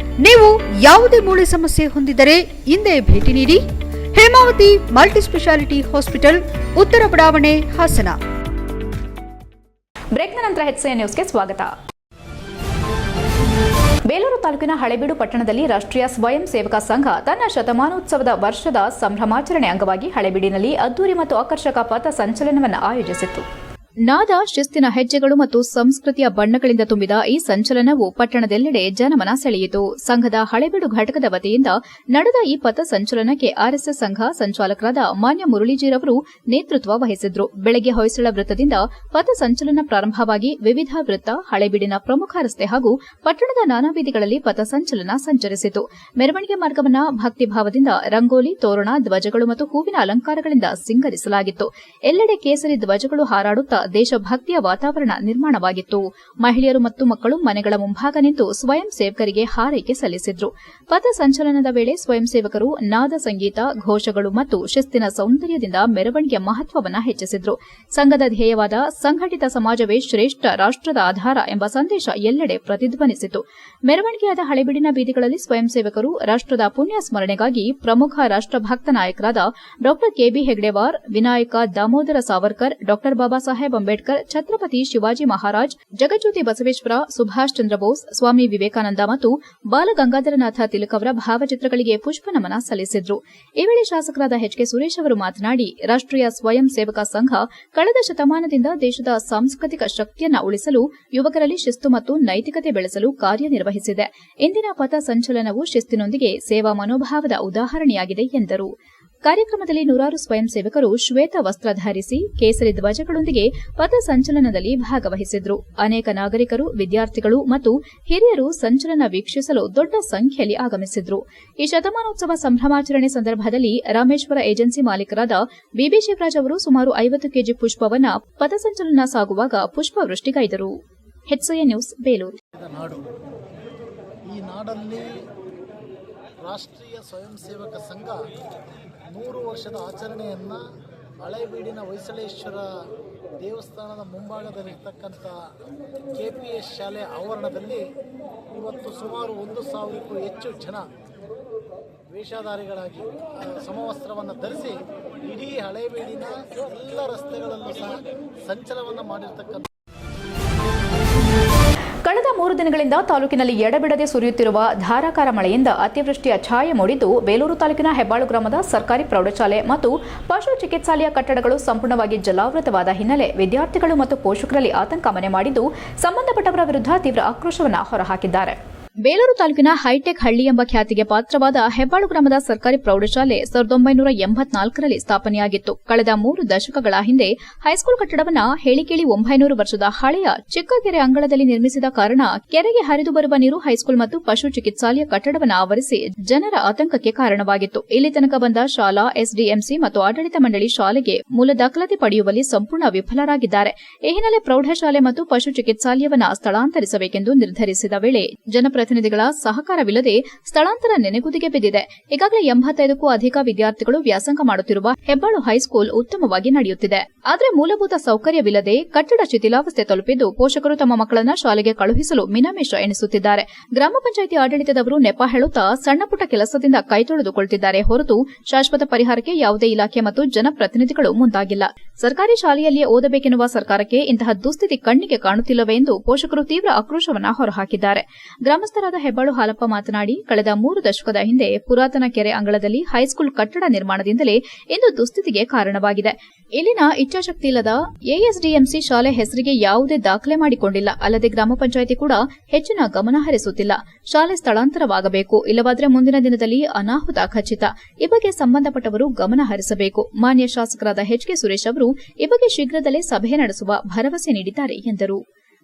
ನೀವು ಯಾವುದೇ ಮೂಳೆ ಸಮಸ್ಯೆ ಹೊಂದಿದ್ದರೆ ಹಿಂದೆ ಭೇಟಿ ನೀಡಿ. ಹೇಮಾವತಿ ಮಲ್ಟಿ ಸ್ಪೆಷಾಲಿಟಿ ಹಾಸ್ಪಿಟಲ್, ಉತ್ತರ ಬಡಾವಣೆ, ಹಾಸನ. ಬ್ರೇಕ್ನ ನಂತರ ಎಚ್ಐಎನ್ ನ್ಯೂಸ್ಗೆ ಸ್ವಾಗತ. ಬೇಲೂರು ತಾಲೂಕಿನ ಹಳೆಬೀಡು ಪಟ್ಟಣದಲ್ಲಿ ರಾಷ್ಟ್ರೀಯ ಸ್ವಯಂ ಸೇವಕ ಸಂಘ ತನ್ನ ಶತಮಾನೋತ್ಸವದ ವರ್ಷದ ಸಂಭ್ರಮಾಚರಣೆ ಅಂಗವಾಗಿ ಹಳೆಬೀಡಿನಲ್ಲಿ ಅದ್ದೂರಿ ಮತ್ತು ಆಕರ್ಷಕ ಪಥ ಸಂಚಲನವನ್ನು ಆಯೋಜಿಸಿತ್ತು. ನಾದ ಶಿಸ್ತಿನ ಹೆಜ್ಜೆಗಳು ಮತ್ತು ಸಂಸ್ಕೃತಿಯ ಬಣ್ಣಗಳಿಂದ ತುಂಬಿದ ಈ ಸಂಚಲನವು ಪಟ್ಟಣದೆಲ್ಲೆಡೆ ಜನಮನ ಸೆಳೆಯಿತು. ಸಂಘದ ಹಳೆಬೀಡು ಘಟಕದ ವತಿಯಿಂದ ನಡೆದ ಈ ಪಥ ಸಂಚಲನಕ್ಕೆ ಆರ್ಎಸ್ಎಸ್ ಸಂಘ ಸಂಚಾಲಕರಾದ ಮಾನ್ಯ ಮುರಳೀಜಿರವರು ನೇತೃತ್ವ ವಹಿಸಿದ್ರು. ಬೆಳಗ್ಗೆ ಹೊಯ್ಸಳ ವೃತ್ತದಿಂದ ಪಥ ಸಂಚಲನ ಪ್ರಾರಂಭವಾಗಿ ವಿವಿಧ ವೃತ್ತ, ಹಳೆಬೀಡಿನ ಪ್ರಮುಖ ರಸ್ತೆ ಹಾಗೂ ಪಟ್ಟಣದ ನಾನಾ ಬೀದಿಗಳಲ್ಲಿ ಪಥ ಸಂಚಲನ ಸಂಚರಿಸಿತು. ಮೆರವಣಿಗೆ ಮಾರ್ಗವನ್ನ ಭಕ್ತಿಭಾವದಿಂದ ರಂಗೋಲಿ, ತೋರಣ, ಧ್ವಜಗಳು ಮತ್ತು ಹೂವಿನ ಅಲಂಕಾರಗಳಿಂದ ಸಿಂಗರಿಸಲಾಗಿತ್ತು. ಎಲ್ಲೆಡೆ ಕೇಸರಿ ಧ್ವಜಗಳು ಹಾರಾಡುತ್ತಾ ದೇಶಭಕ್ತಿಯ ವಾತಾವರಣ ನಿರ್ಮಾಣವಾಗಿತ್ತು. ಮಹಿಳೆಯರು ಮತ್ತು ಮಕ್ಕಳು ಮನೆಗಳ ಮುಂಭಾಗ ನಿಂತು ಸ್ವಯಂ ಸೇವಕರಿಗೆ ಹಾರೈಕೆ ಸಲ್ಲಿಸಿದ್ರು. ಪಥ ಸಂಚಲನದ ವೇಳೆ ಸ್ವಯಂ ಸೇವಕರು ನಾದ ಸಂಗೀತ, ಘೋಷಗಳು ಮತ್ತು ಶಿಸ್ತಿನ ಸೌಂದರ್ಯದಿಂದ ಮೆರವಣಿಗೆಯ ಮಹತ್ವವನ್ನು ಹೆಚ್ಚಿಸಿದ್ರು. ಸಂಘದ ಧ್ಯೇಯವಾದ ಸಂಘಟಿತ ಸಮಾಜವೇ ಶ್ರೇಷ್ಠ ರಾಷ್ಟದ ಆಧಾರ ಎಂಬ ಸಂದೇಶ ಎಲ್ಲೆಡೆ ಪ್ರತಿಧ್ವನಿಸಿತು. ಮೆರವಣಿಗೆಯಾದ ಹಳೆಬಿಡಿನ ಬೀದಿಗಳಲ್ಲಿ ಸ್ವಯಂ ಸೇವಕರು ರಾಷ್ಟದ ಪುಣ್ಯ ಸ್ಮರಣೆಗಾಗಿ ಪ್ರಮುಖ ರಾಷ್ಟಭಕ್ತ ನಾಯಕರಾದ ಡಾ ಕೆಬಿ ಹೆಗ್ಡೆವಾರ್, ವಿನಾಯಕ ದಾಮೋದರ ಸಾವರ್ಕರ್ ಡಾ ಬಾಬಾ ಸಾಹೇಬ್ ಸಾಹೇಬ್ ಅಂಬೇಡ್ಕರ್, ಛತ್ರಪತಿ ಶಿವಾಜಿ ಮಹಾರಾಜ್, ಜಗಜ್ಯೋತಿ ಬಸವೇಶ್ವರ, ಸುಭಾಷ್ ಚಂದ್ರ ಬೋಸ್, ಸ್ವಾಮಿ ವಿವೇಕಾನಂದ ಮತ್ತು ಬಾಲಗಂಗಾಧರನಾಥ ತಿಲಕ್ ಅವರ ಭಾವಚಿತ್ರಗಳಿಗೆ ಪುಷ್ಪ ನಮನ ಸಲ್ಲಿಸಿದ್ರು. ಈ ವೇಳೆ ಶಾಸಕರಾದ ಎಚ್ ಕೆ ಸುರೇಶ್ ಅವರು ಮಾತನಾಡಿ ರಾಷ್ಟೀಯ ಸ್ವಯಂ ಸೇವಕ ಸಂಘ ಕಳೆದ ಶತಮಾನದಿಂದ ದೇಶದ ಸಾಂಸ್ಕೃತಿಕ ಶಕ್ತಿಯನ್ನು ಉಳಿಸಲು, ಯುವಕರಲ್ಲಿ ಶಿಸ್ತು ಮತ್ತು ನೈತಿಕತೆ ಬೆಳೆಸಲು ಕಾರ್ಯನಿರ್ವಹಿಸಿದೆ. ಇಂದಿನ ಪಥ ಸಂಚಲನವು ಶಿಸ್ತಿನೊಂದಿಗೆ ಸೇವಾ ಮನೋಭಾವದ ಉದಾಹರಣೆಯಾಗಿದೆ ಎಂದರು. ಕಾರ್ಯಕ್ರಮದಲ್ಲಿ ನೂರಾರು ಸ್ವಯಂ ಸೇವಕರು ಶ್ವೇತ ವಸ್ತ್ರ ಧರಿಸಿ ಕೇಸರಿ ಧ್ವಜಗಳೊಂದಿಗೆ ಪಥಸಂಚಲನದಲ್ಲಿ ಭಾಗವಹಿಸಿದ್ರು. ಅನೇಕ ನಾಗರಿಕರು, ವಿದ್ಯಾರ್ಥಿಗಳು ಮತ್ತು ಹಿರಿಯರು ಸಂಚಲನ ವೀಕ್ಷಿಸಲು ದೊಡ್ಡ ಸಂಖ್ಯೆಯಲ್ಲಿ ಆಗಮಿಸಿದ್ರು. ಈ ಶತಮಾನೋತ್ಸವ ಸಂಭ್ರಮಾಚರಣೆ ಸಂದರ್ಭದಲ್ಲಿ ರಾಮೇಶ್ವರ ಏಜೆನ್ಸಿ ಮಾಲೀಕರಾದ ಬಿಬಿ ಶಿವರಾಜ್ ಅವರು ಸುಮಾರು ಐವತ್ತು ಕೆಜಿ ಪುಷ್ಪವನ್ನ ಪಥಸಂಚಲನ ಸಾಗುವಾಗ ಪುಷ್ಪವೃಷ್ಟಿಗೈದರು. ನ್ಯೂಸ್, ಬೇಲೂರು. ರಾಷ್ಟ್ರೀಯ ಸ್ವಯಂ ಸೇವಕ ಸಂಘ ನೂರು ವರ್ಷದ ಆಚರಣೆಯನ್ನು ಹಳೇಬೀಡಿನ ಹೊಯ್ಸಳೇಶ್ವರ ದೇವಸ್ಥಾನದ ಮುಂಭಾಗದಲ್ಲಿರ್ತಕ್ಕಂಥ ಕೆ ಪಿ ಎಸ್ ಶಾಲೆ ಆವರಣದಲ್ಲಿ ಇವತ್ತು ಸುಮಾರು ಒಂದು ಸಾವಿರಕ್ಕೂ ಹೆಚ್ಚು ಜನ ವೇಷಧಾರಿಗಳಾಗಿ ಸಮವಸ್ತ್ರವನ್ನು ಧರಿಸಿ ಇಡೀ ಹಳೇಬೀಡಿನ ಎಲ್ಲ ರಸ್ತೆಗಳಲ್ಲೂ ಸಹ ಸಂಚಲವನ್ನು ಮಾಡಿರ್ತಕ್ಕಂಥ ಕಳೆದ ಮೂರು ದಿನಗಳಿಂದ ತಾಲೂಕಿನಲ್ಲಿ ಎಡಬಿಡದೆ ಸುರಿಯುತ್ತಿರುವ ಧಾರಾಕಾರ ಮಳೆಯಿಂದ ಅತಿವೃಷ್ಟಿಯ ಛಾಯೆ ಮೂಡಿದ್ದು, ಬೇಲೂರು ತಾಲೂಕಿನ ಹೆಬ್ಬಾಳು ಗ್ರಾಮದ ಸರ್ಕಾರಿ ಪ್ರೌಢಶಾಲೆ ಮತ್ತು ಪಶು ಚಿಕಿತ್ಸಾಲಯ ಕಟ್ಟಡಗಳು ಸಂಪೂರ್ಣವಾಗಿ ಜಲಾವೃತವಾದ ಹಿನ್ನೆಲೆ ವಿದ್ಯಾರ್ಥಿಗಳು ಮತ್ತು ಪೋಷಕರಲ್ಲಿ ಆತಂಕ ಮನೆ ಮಾಡಿದ್ದು, ಸಂಬಂಧಪಟ್ಟವರ ವಿರುದ್ಧ ತೀವ್ರ ಆಕ್ರೋಶವನ್ನು ಹೊರಹಾಕಿದ್ದಾರೆ. ಬೇಲೂರು ತಾಲೂಕಿನ ಹೈಟೆಕ್ ಹಳ್ಳಿ ಎಂಬ ಖ್ಯಾತಿಗೆ ಪಾತ್ರವಾದ ಹೆಬ್ಬಾಳು ಗ್ರಾಮದ ಸರ್ಕಾರಿ ಪ್ರೌಢಶಾಲೆ ಸಾವಿರದ ಒಂಬೈನೂರ ಎಂಬತ್ನಾಲ್ಕರಲ್ಲಿ ಸ್ಥಾಪನೆಯಾಗಿತ್ತು. ಕಳೆದ ಮೂರು ದಶಕಗಳ ಹಿಂದೆ ಹೈಸ್ಕೂಲ್ ಕಟ್ಟಡವನ್ನ ಹೇಳಿಕೇಳಿ ಒಂಬೈನೂರು ವರ್ಷದ ಹಳೆಯ ಚಿಕ್ಕ ಕೆರೆ ಅಂಗಳದಲ್ಲಿ ನಿರ್ಮಿಸಿದ ಕಾರಣ ಕೆರೆಗೆ ಹರಿದು ಬರುವ ನೀರು ಹೈಸ್ಕೂಲ್ ಮತ್ತು ಪಶು ಚಿಕಿತ್ಸಾಲಯ ಕಟ್ಟಡವನ್ನು ಆವರಿಸಿ ಜನರ ಆತಂಕಕ್ಕೆ ಕಾರಣವಾಗಿತ್ತು. ಇಲ್ಲಿ ತನಕ ಬಂದ ಶಾಲಾ, ಎಸ್ಡಿಎಂಸಿ ಮತ್ತು ಆಡಳಿತ ಮಂಡಳಿ ಶಾಲೆಗೆ ಮೂಲ ದಾಖಲಾತಿ ಪಡೆಯುವಲ್ಲಿ ಸಂಪೂರ್ಣ ವಿಫಲರಾಗಿದ್ದಾರೆ. ಈ ಹಿನ್ನೆಲೆ ಪ್ರೌಢಶಾಲೆ ಮತ್ತು ಪಶು ಚಿಕಿತ್ಸಾಲಯವನ್ನು ಸ್ಥಳಾಂತರಿಸಬೇಕೆಂದು ನಿರ್ಧರಿಸಿದ ವೇಳೆ ಜನಪ್ರತಿನಿಧಿಗಳ ಸಹಕಾರವಿಲ್ಲದೆ ಸ್ಥಳಾಂತರ ನೆನೆಗುದಿಗೆ ಬಿದ್ದಿದೆ. ಈಗಾಗಲೇ ಎಂಬತ್ತೈದಕ್ಕೂ ಅಧಿಕ ವಿದ್ಯಾರ್ಥಿಗಳು ವ್ಯಾಸಂಗ ಮಾಡುತ್ತಿರುವ ಹೆಬ್ಬಾಳು ಹೈಸ್ಕೂಲ್ ಉತ್ತಮವಾಗಿ ನಡೆಯುತ್ತಿದೆ. ಆದರೆ ಮೂಲಭೂತ ಸೌಕರ್ಯವಿಲ್ಲದೆ ಕಟ್ಟಡ ಶಿಥಿಲಾವಸ್ಥೆ ತಲುಪಿದ್ದು ಪೋಷಕರು ತಮ್ಮ ಮಕ್ಕಳನ್ನ ಶಾಲೆಗೆ ಕಳುಹಿಸಲು ಮಿನಮೇಶ ಎಣಿಸುತ್ತಿದ್ದಾರೆ ಗ್ರಾಮ ಪಂಚಾಯಿತಿ ಆಡಳಿತದವರು ನೆಪ ಹೇಳುತ್ತಾ ಸಣ್ಣಪುಟ್ಟ ಕೆಲಸದಿಂದ ಕೈತೊಳೆದುಕೊಳ್ಳುತ್ತಿದ್ದಾರೆ ಹೊರತು ಶಾಶ್ವತ ಪರಿಹಾರಕ್ಕೆ ಯಾವುದೇ ಇಲಾಖೆ ಮತ್ತು ಜನಪ್ರತಿನಿಧಿಗಳು ಮುಂದಾಗಿಲ್ಲ. ಸರ್ಕಾರಿ ಶಾಲೆಯಲ್ಲಿಯೇ ಓದಬೇಕೆನ್ನುವ ಸರ್ಕಾರಕ್ಕೆ ಇಂತಹ ದುಸ್ಥಿತಿ ಕಣ್ಣಿಗೆ ಕಾಣುತ್ತಿಲ್ಲವೆ ಎಂದು ಪೋಷಕರು ತೀವ್ರ ಆಕ್ರೋಶವನ್ನು ಹೊರಹಾಕಿದ್ದಾರೆ. ಗ್ರಾಮಸ್ಥರಾದ ಹೆಬ್ಬಾಳು ಹಾಲಪ್ಪ ಮಾತನಾಡಿ, ಕಳೆದ ಮೂರು ದಶಕದ ಹಿಂದೆ ಪುರಾತನ ಕೆರೆ ಅಂಗಳದಲ್ಲಿ ಹೈಸ್ಕೂಲ್ ಕಟ್ಟಡ ನಿರ್ಮಾಣದಿಂದಲೇ ಇಂದು ದುಸ್ಥಿತಿಗೆ ಕಾರಣವಾಗಿದೆ. ಇಲ್ಲಿನ ಇಚ್ಛಾಶಕ್ತಿ ಇಲ್ಲದ ಎಎಸ್ಡಿಎಂಸಿ ಶಾಲೆ ಹೆಸರಿಗೆ ಯಾವುದೇ ದಾಖಲೆ ಮಾಡಿಕೊಂಡಿಲ್ಲ. ಅಲ್ಲದೆ ಗ್ರಾಮ ಪಂಚಾಯಿತಿ ಕೂಡ ಹೆಚ್ಚಿನ ಗಮನ ಹರಿಸುತ್ತಿಲ್ಲ. ಶಾಲೆ ಸ್ಥಳಾಂತರವಾಗಬೇಕು. ಇಲ್ಲವಾದರೆ ಮುಂದಿನ ದಿನದಲ್ಲಿ ಅನಾಹುತ ಖಚಿತ. ಈ ಬಗ್ಗೆ ಸಂಬಂಧಪಟ್ಟವರು ಗಮನ ಹರಿಸಬೇಕು. ಮಾನ್ಯ ಶಾಸಕರಾದ ಎಚ್ ಕೆ ಸುರೇಶ್ ಅವರು, ಈ ಬಗ್ಗೆ ಶೀಘ್ರದಲ್ಲೇ ಸಭೆ ನಡೆಸುವ ಭರವಸೆ ನೀಡಿದ್ದಾರೆ ಎಂದರು.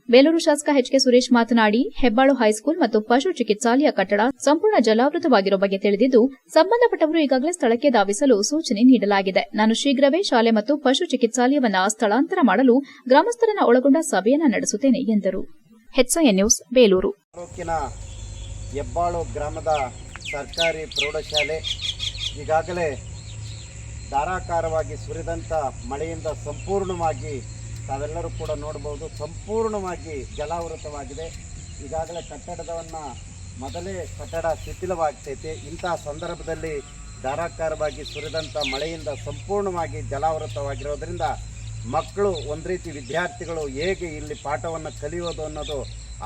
ಬೇಲೂರು ಶಾಸಕ ಎಚ್ ಕೆ ಸುರೇಶ್ ಮಾತನಾಡಿ, ಹೆಬ್ಬಾಳು ಹೈಸ್ಕೂಲ್ ಮತ್ತು ಪಶು ಚಿಕಿತ್ಸಾಲಯ ಕಟ್ಟಡ ಸಂಪೂರ್ಣ ಜಲಾವೃತವಾಗಿರುವ ಬಗ್ಗೆ ತಿಳಿದಿದ್ದು, ಸಂಬಂಧಪಟ್ಟವರು ಈಗಾಗಲೇ ಸ್ಥಳಕ್ಕೆ ಧಾವಿಸಲು ಸೂಚನೆ ನೀಡಲಾಗಿದೆ. ನಾನು ಶೀಘ್ರವೇ ಶಾಲೆ ಮತ್ತು ಪಶು ಚಿಕಿತ್ಸಾಲಯವನ್ನು ಸ್ಥಳಾಂತರ ಮಾಡಲು ಗ್ರಾಮಸ್ಥರನ್ನು ಒಳಗೊಂಡ ಸಭೆಯನ್ನು ನಡೆಸುತ್ತೇನೆ, ಎಂದರು. ನ್ಯೂಸ್, ಬೇಲೂರು. ಹೆಬ್ಬಾಳು ಗ್ರಾಮದ ಸರ್ಕಾರಿ ಪ್ರೌಢಶಾಲೆ ಈಗಾಗಲೇ ಧಾರಾಕಾರವಾಗಿ ಸುರಿದಂಥ ಮಳೆಯಿಂದ ಸಂಪೂರ್ಣವಾಗಿ ತಾವೆಲ್ಲರೂ ಕೂಡ ನೋಡಬಹುದು, ಸಂಪೂರ್ಣವಾಗಿ ಜಲಾವೃತವಾಗಿದೆ. ಈಗಾಗಲೇ ಕಟ್ಟಡದವನ್ನು ಮೊದಲೇ ಕಟ್ಟಡ ಶಿಥಿಲವಾಗ್ತೈತೆ. ಇಂಥ ಸಂದರ್ಭದಲ್ಲಿ ಧಾರಾಕಾರವಾಗಿ ಸುರಿದಂಥ ಮಳೆಯಿಂದ ಸಂಪೂರ್ಣವಾಗಿ ಜಲಾವೃತವಾಗಿರೋದರಿಂದ ಮಕ್ಕಳು ಒಂದು ರೀತಿ ವಿದ್ಯಾರ್ಥಿಗಳು ಹೇಗೆ ಇಲ್ಲಿ ಪಾಠವನ್ನು ಕಲಿಯೋದು ಅನ್ನೋದು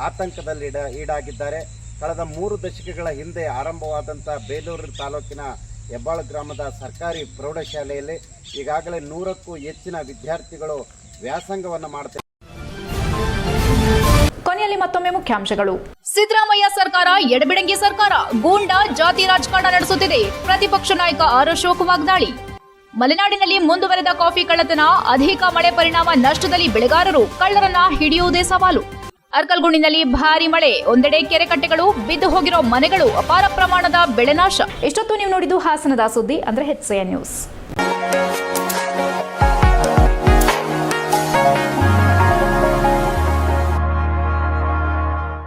ಆತಂಕದಲ್ಲಿ ಇಡ, ಈಡಾಗಿದ್ದಾರೆ. ಕಳೆದ ಮೂರು ದಶಕಗಳ ಹಿಂದೆ ಆರಂಭವಾದಂಥ ಬೇಲೂರು ತಾಲೂಕಿನ ಹೆಬ್ಬಾಳು ಗ್ರಾಮದ ಸರ್ಕಾರಿ ಪ್ರೌಢಶಾಲೆಯಲ್ಲಿ ಈಗಾಗಲೇ ನೂರಕ್ಕೂ ಹೆಚ್ಚಿನ ವಿದ್ಯಾರ್ಥಿಗಳು ವ್ಯಾಸಂಗವನ್ನು ಮಾಡುತ್ತಿದೆ ಕೊನೆಯಲ್ಲಿ ಮತ್ತೊಮ್ಮೆ ಮುಖ್ಯಾಂಶಗಳು. ಸಿದ್ದರಾಮಯ್ಯ ಸರ್ಕಾರ ಎಡಬಿಡಂಗಿ ಸರ್ಕಾರ ಗೂಂಡಾ ಜಾತಿ ರಾಜಕಾರಣ ನಡೆಸುತ್ತಿದೆ. ಪ್ರತಿಪಕ್ಷ ನಾಯಕ ಆರ್ ಅಶೋಕ್ ವಾಗ್ದಾಳಿ ಮಲೆನಾಡಿನಲ್ಲಿ ಮುಂದುವರೆದ ಕಾಫಿ ಕಳ್ಳತನ ಅಧಿಕ ಮಳೆ ಪರಿಣಾಮ ನಷ್ಟದಲ್ಲಿ ಬೆಳೆಗಾರರು ಕಳ್ಳರನ್ನ ಹಿಡಿಯುವುದೇ ಸವಾಲು. ಅರ್ಕಲ್ಗುಂಡಿನಲ್ಲಿ ಭಾರಿ ಮಳೆ ಒಂದೆಡೆ ಕೆರೆ ಕಟ್ಟೆಗಳು ಬಿದ್ದು ಹೋಗಿರೋ ಮನೆಗಳು ಅಪಾರ ಪ್ರಮಾಣದ ಬೆಳೆ ನಾಶ. ಇಷ್ಟೊತ್ತು ನೀವು ನೋಡಿದ್ದು ಹಾಸನದ ಸುದ್ದಿ ಅಂದ್ರೆ ಹೆಚ್ಸೆಯ ನ್ಯೂಸ್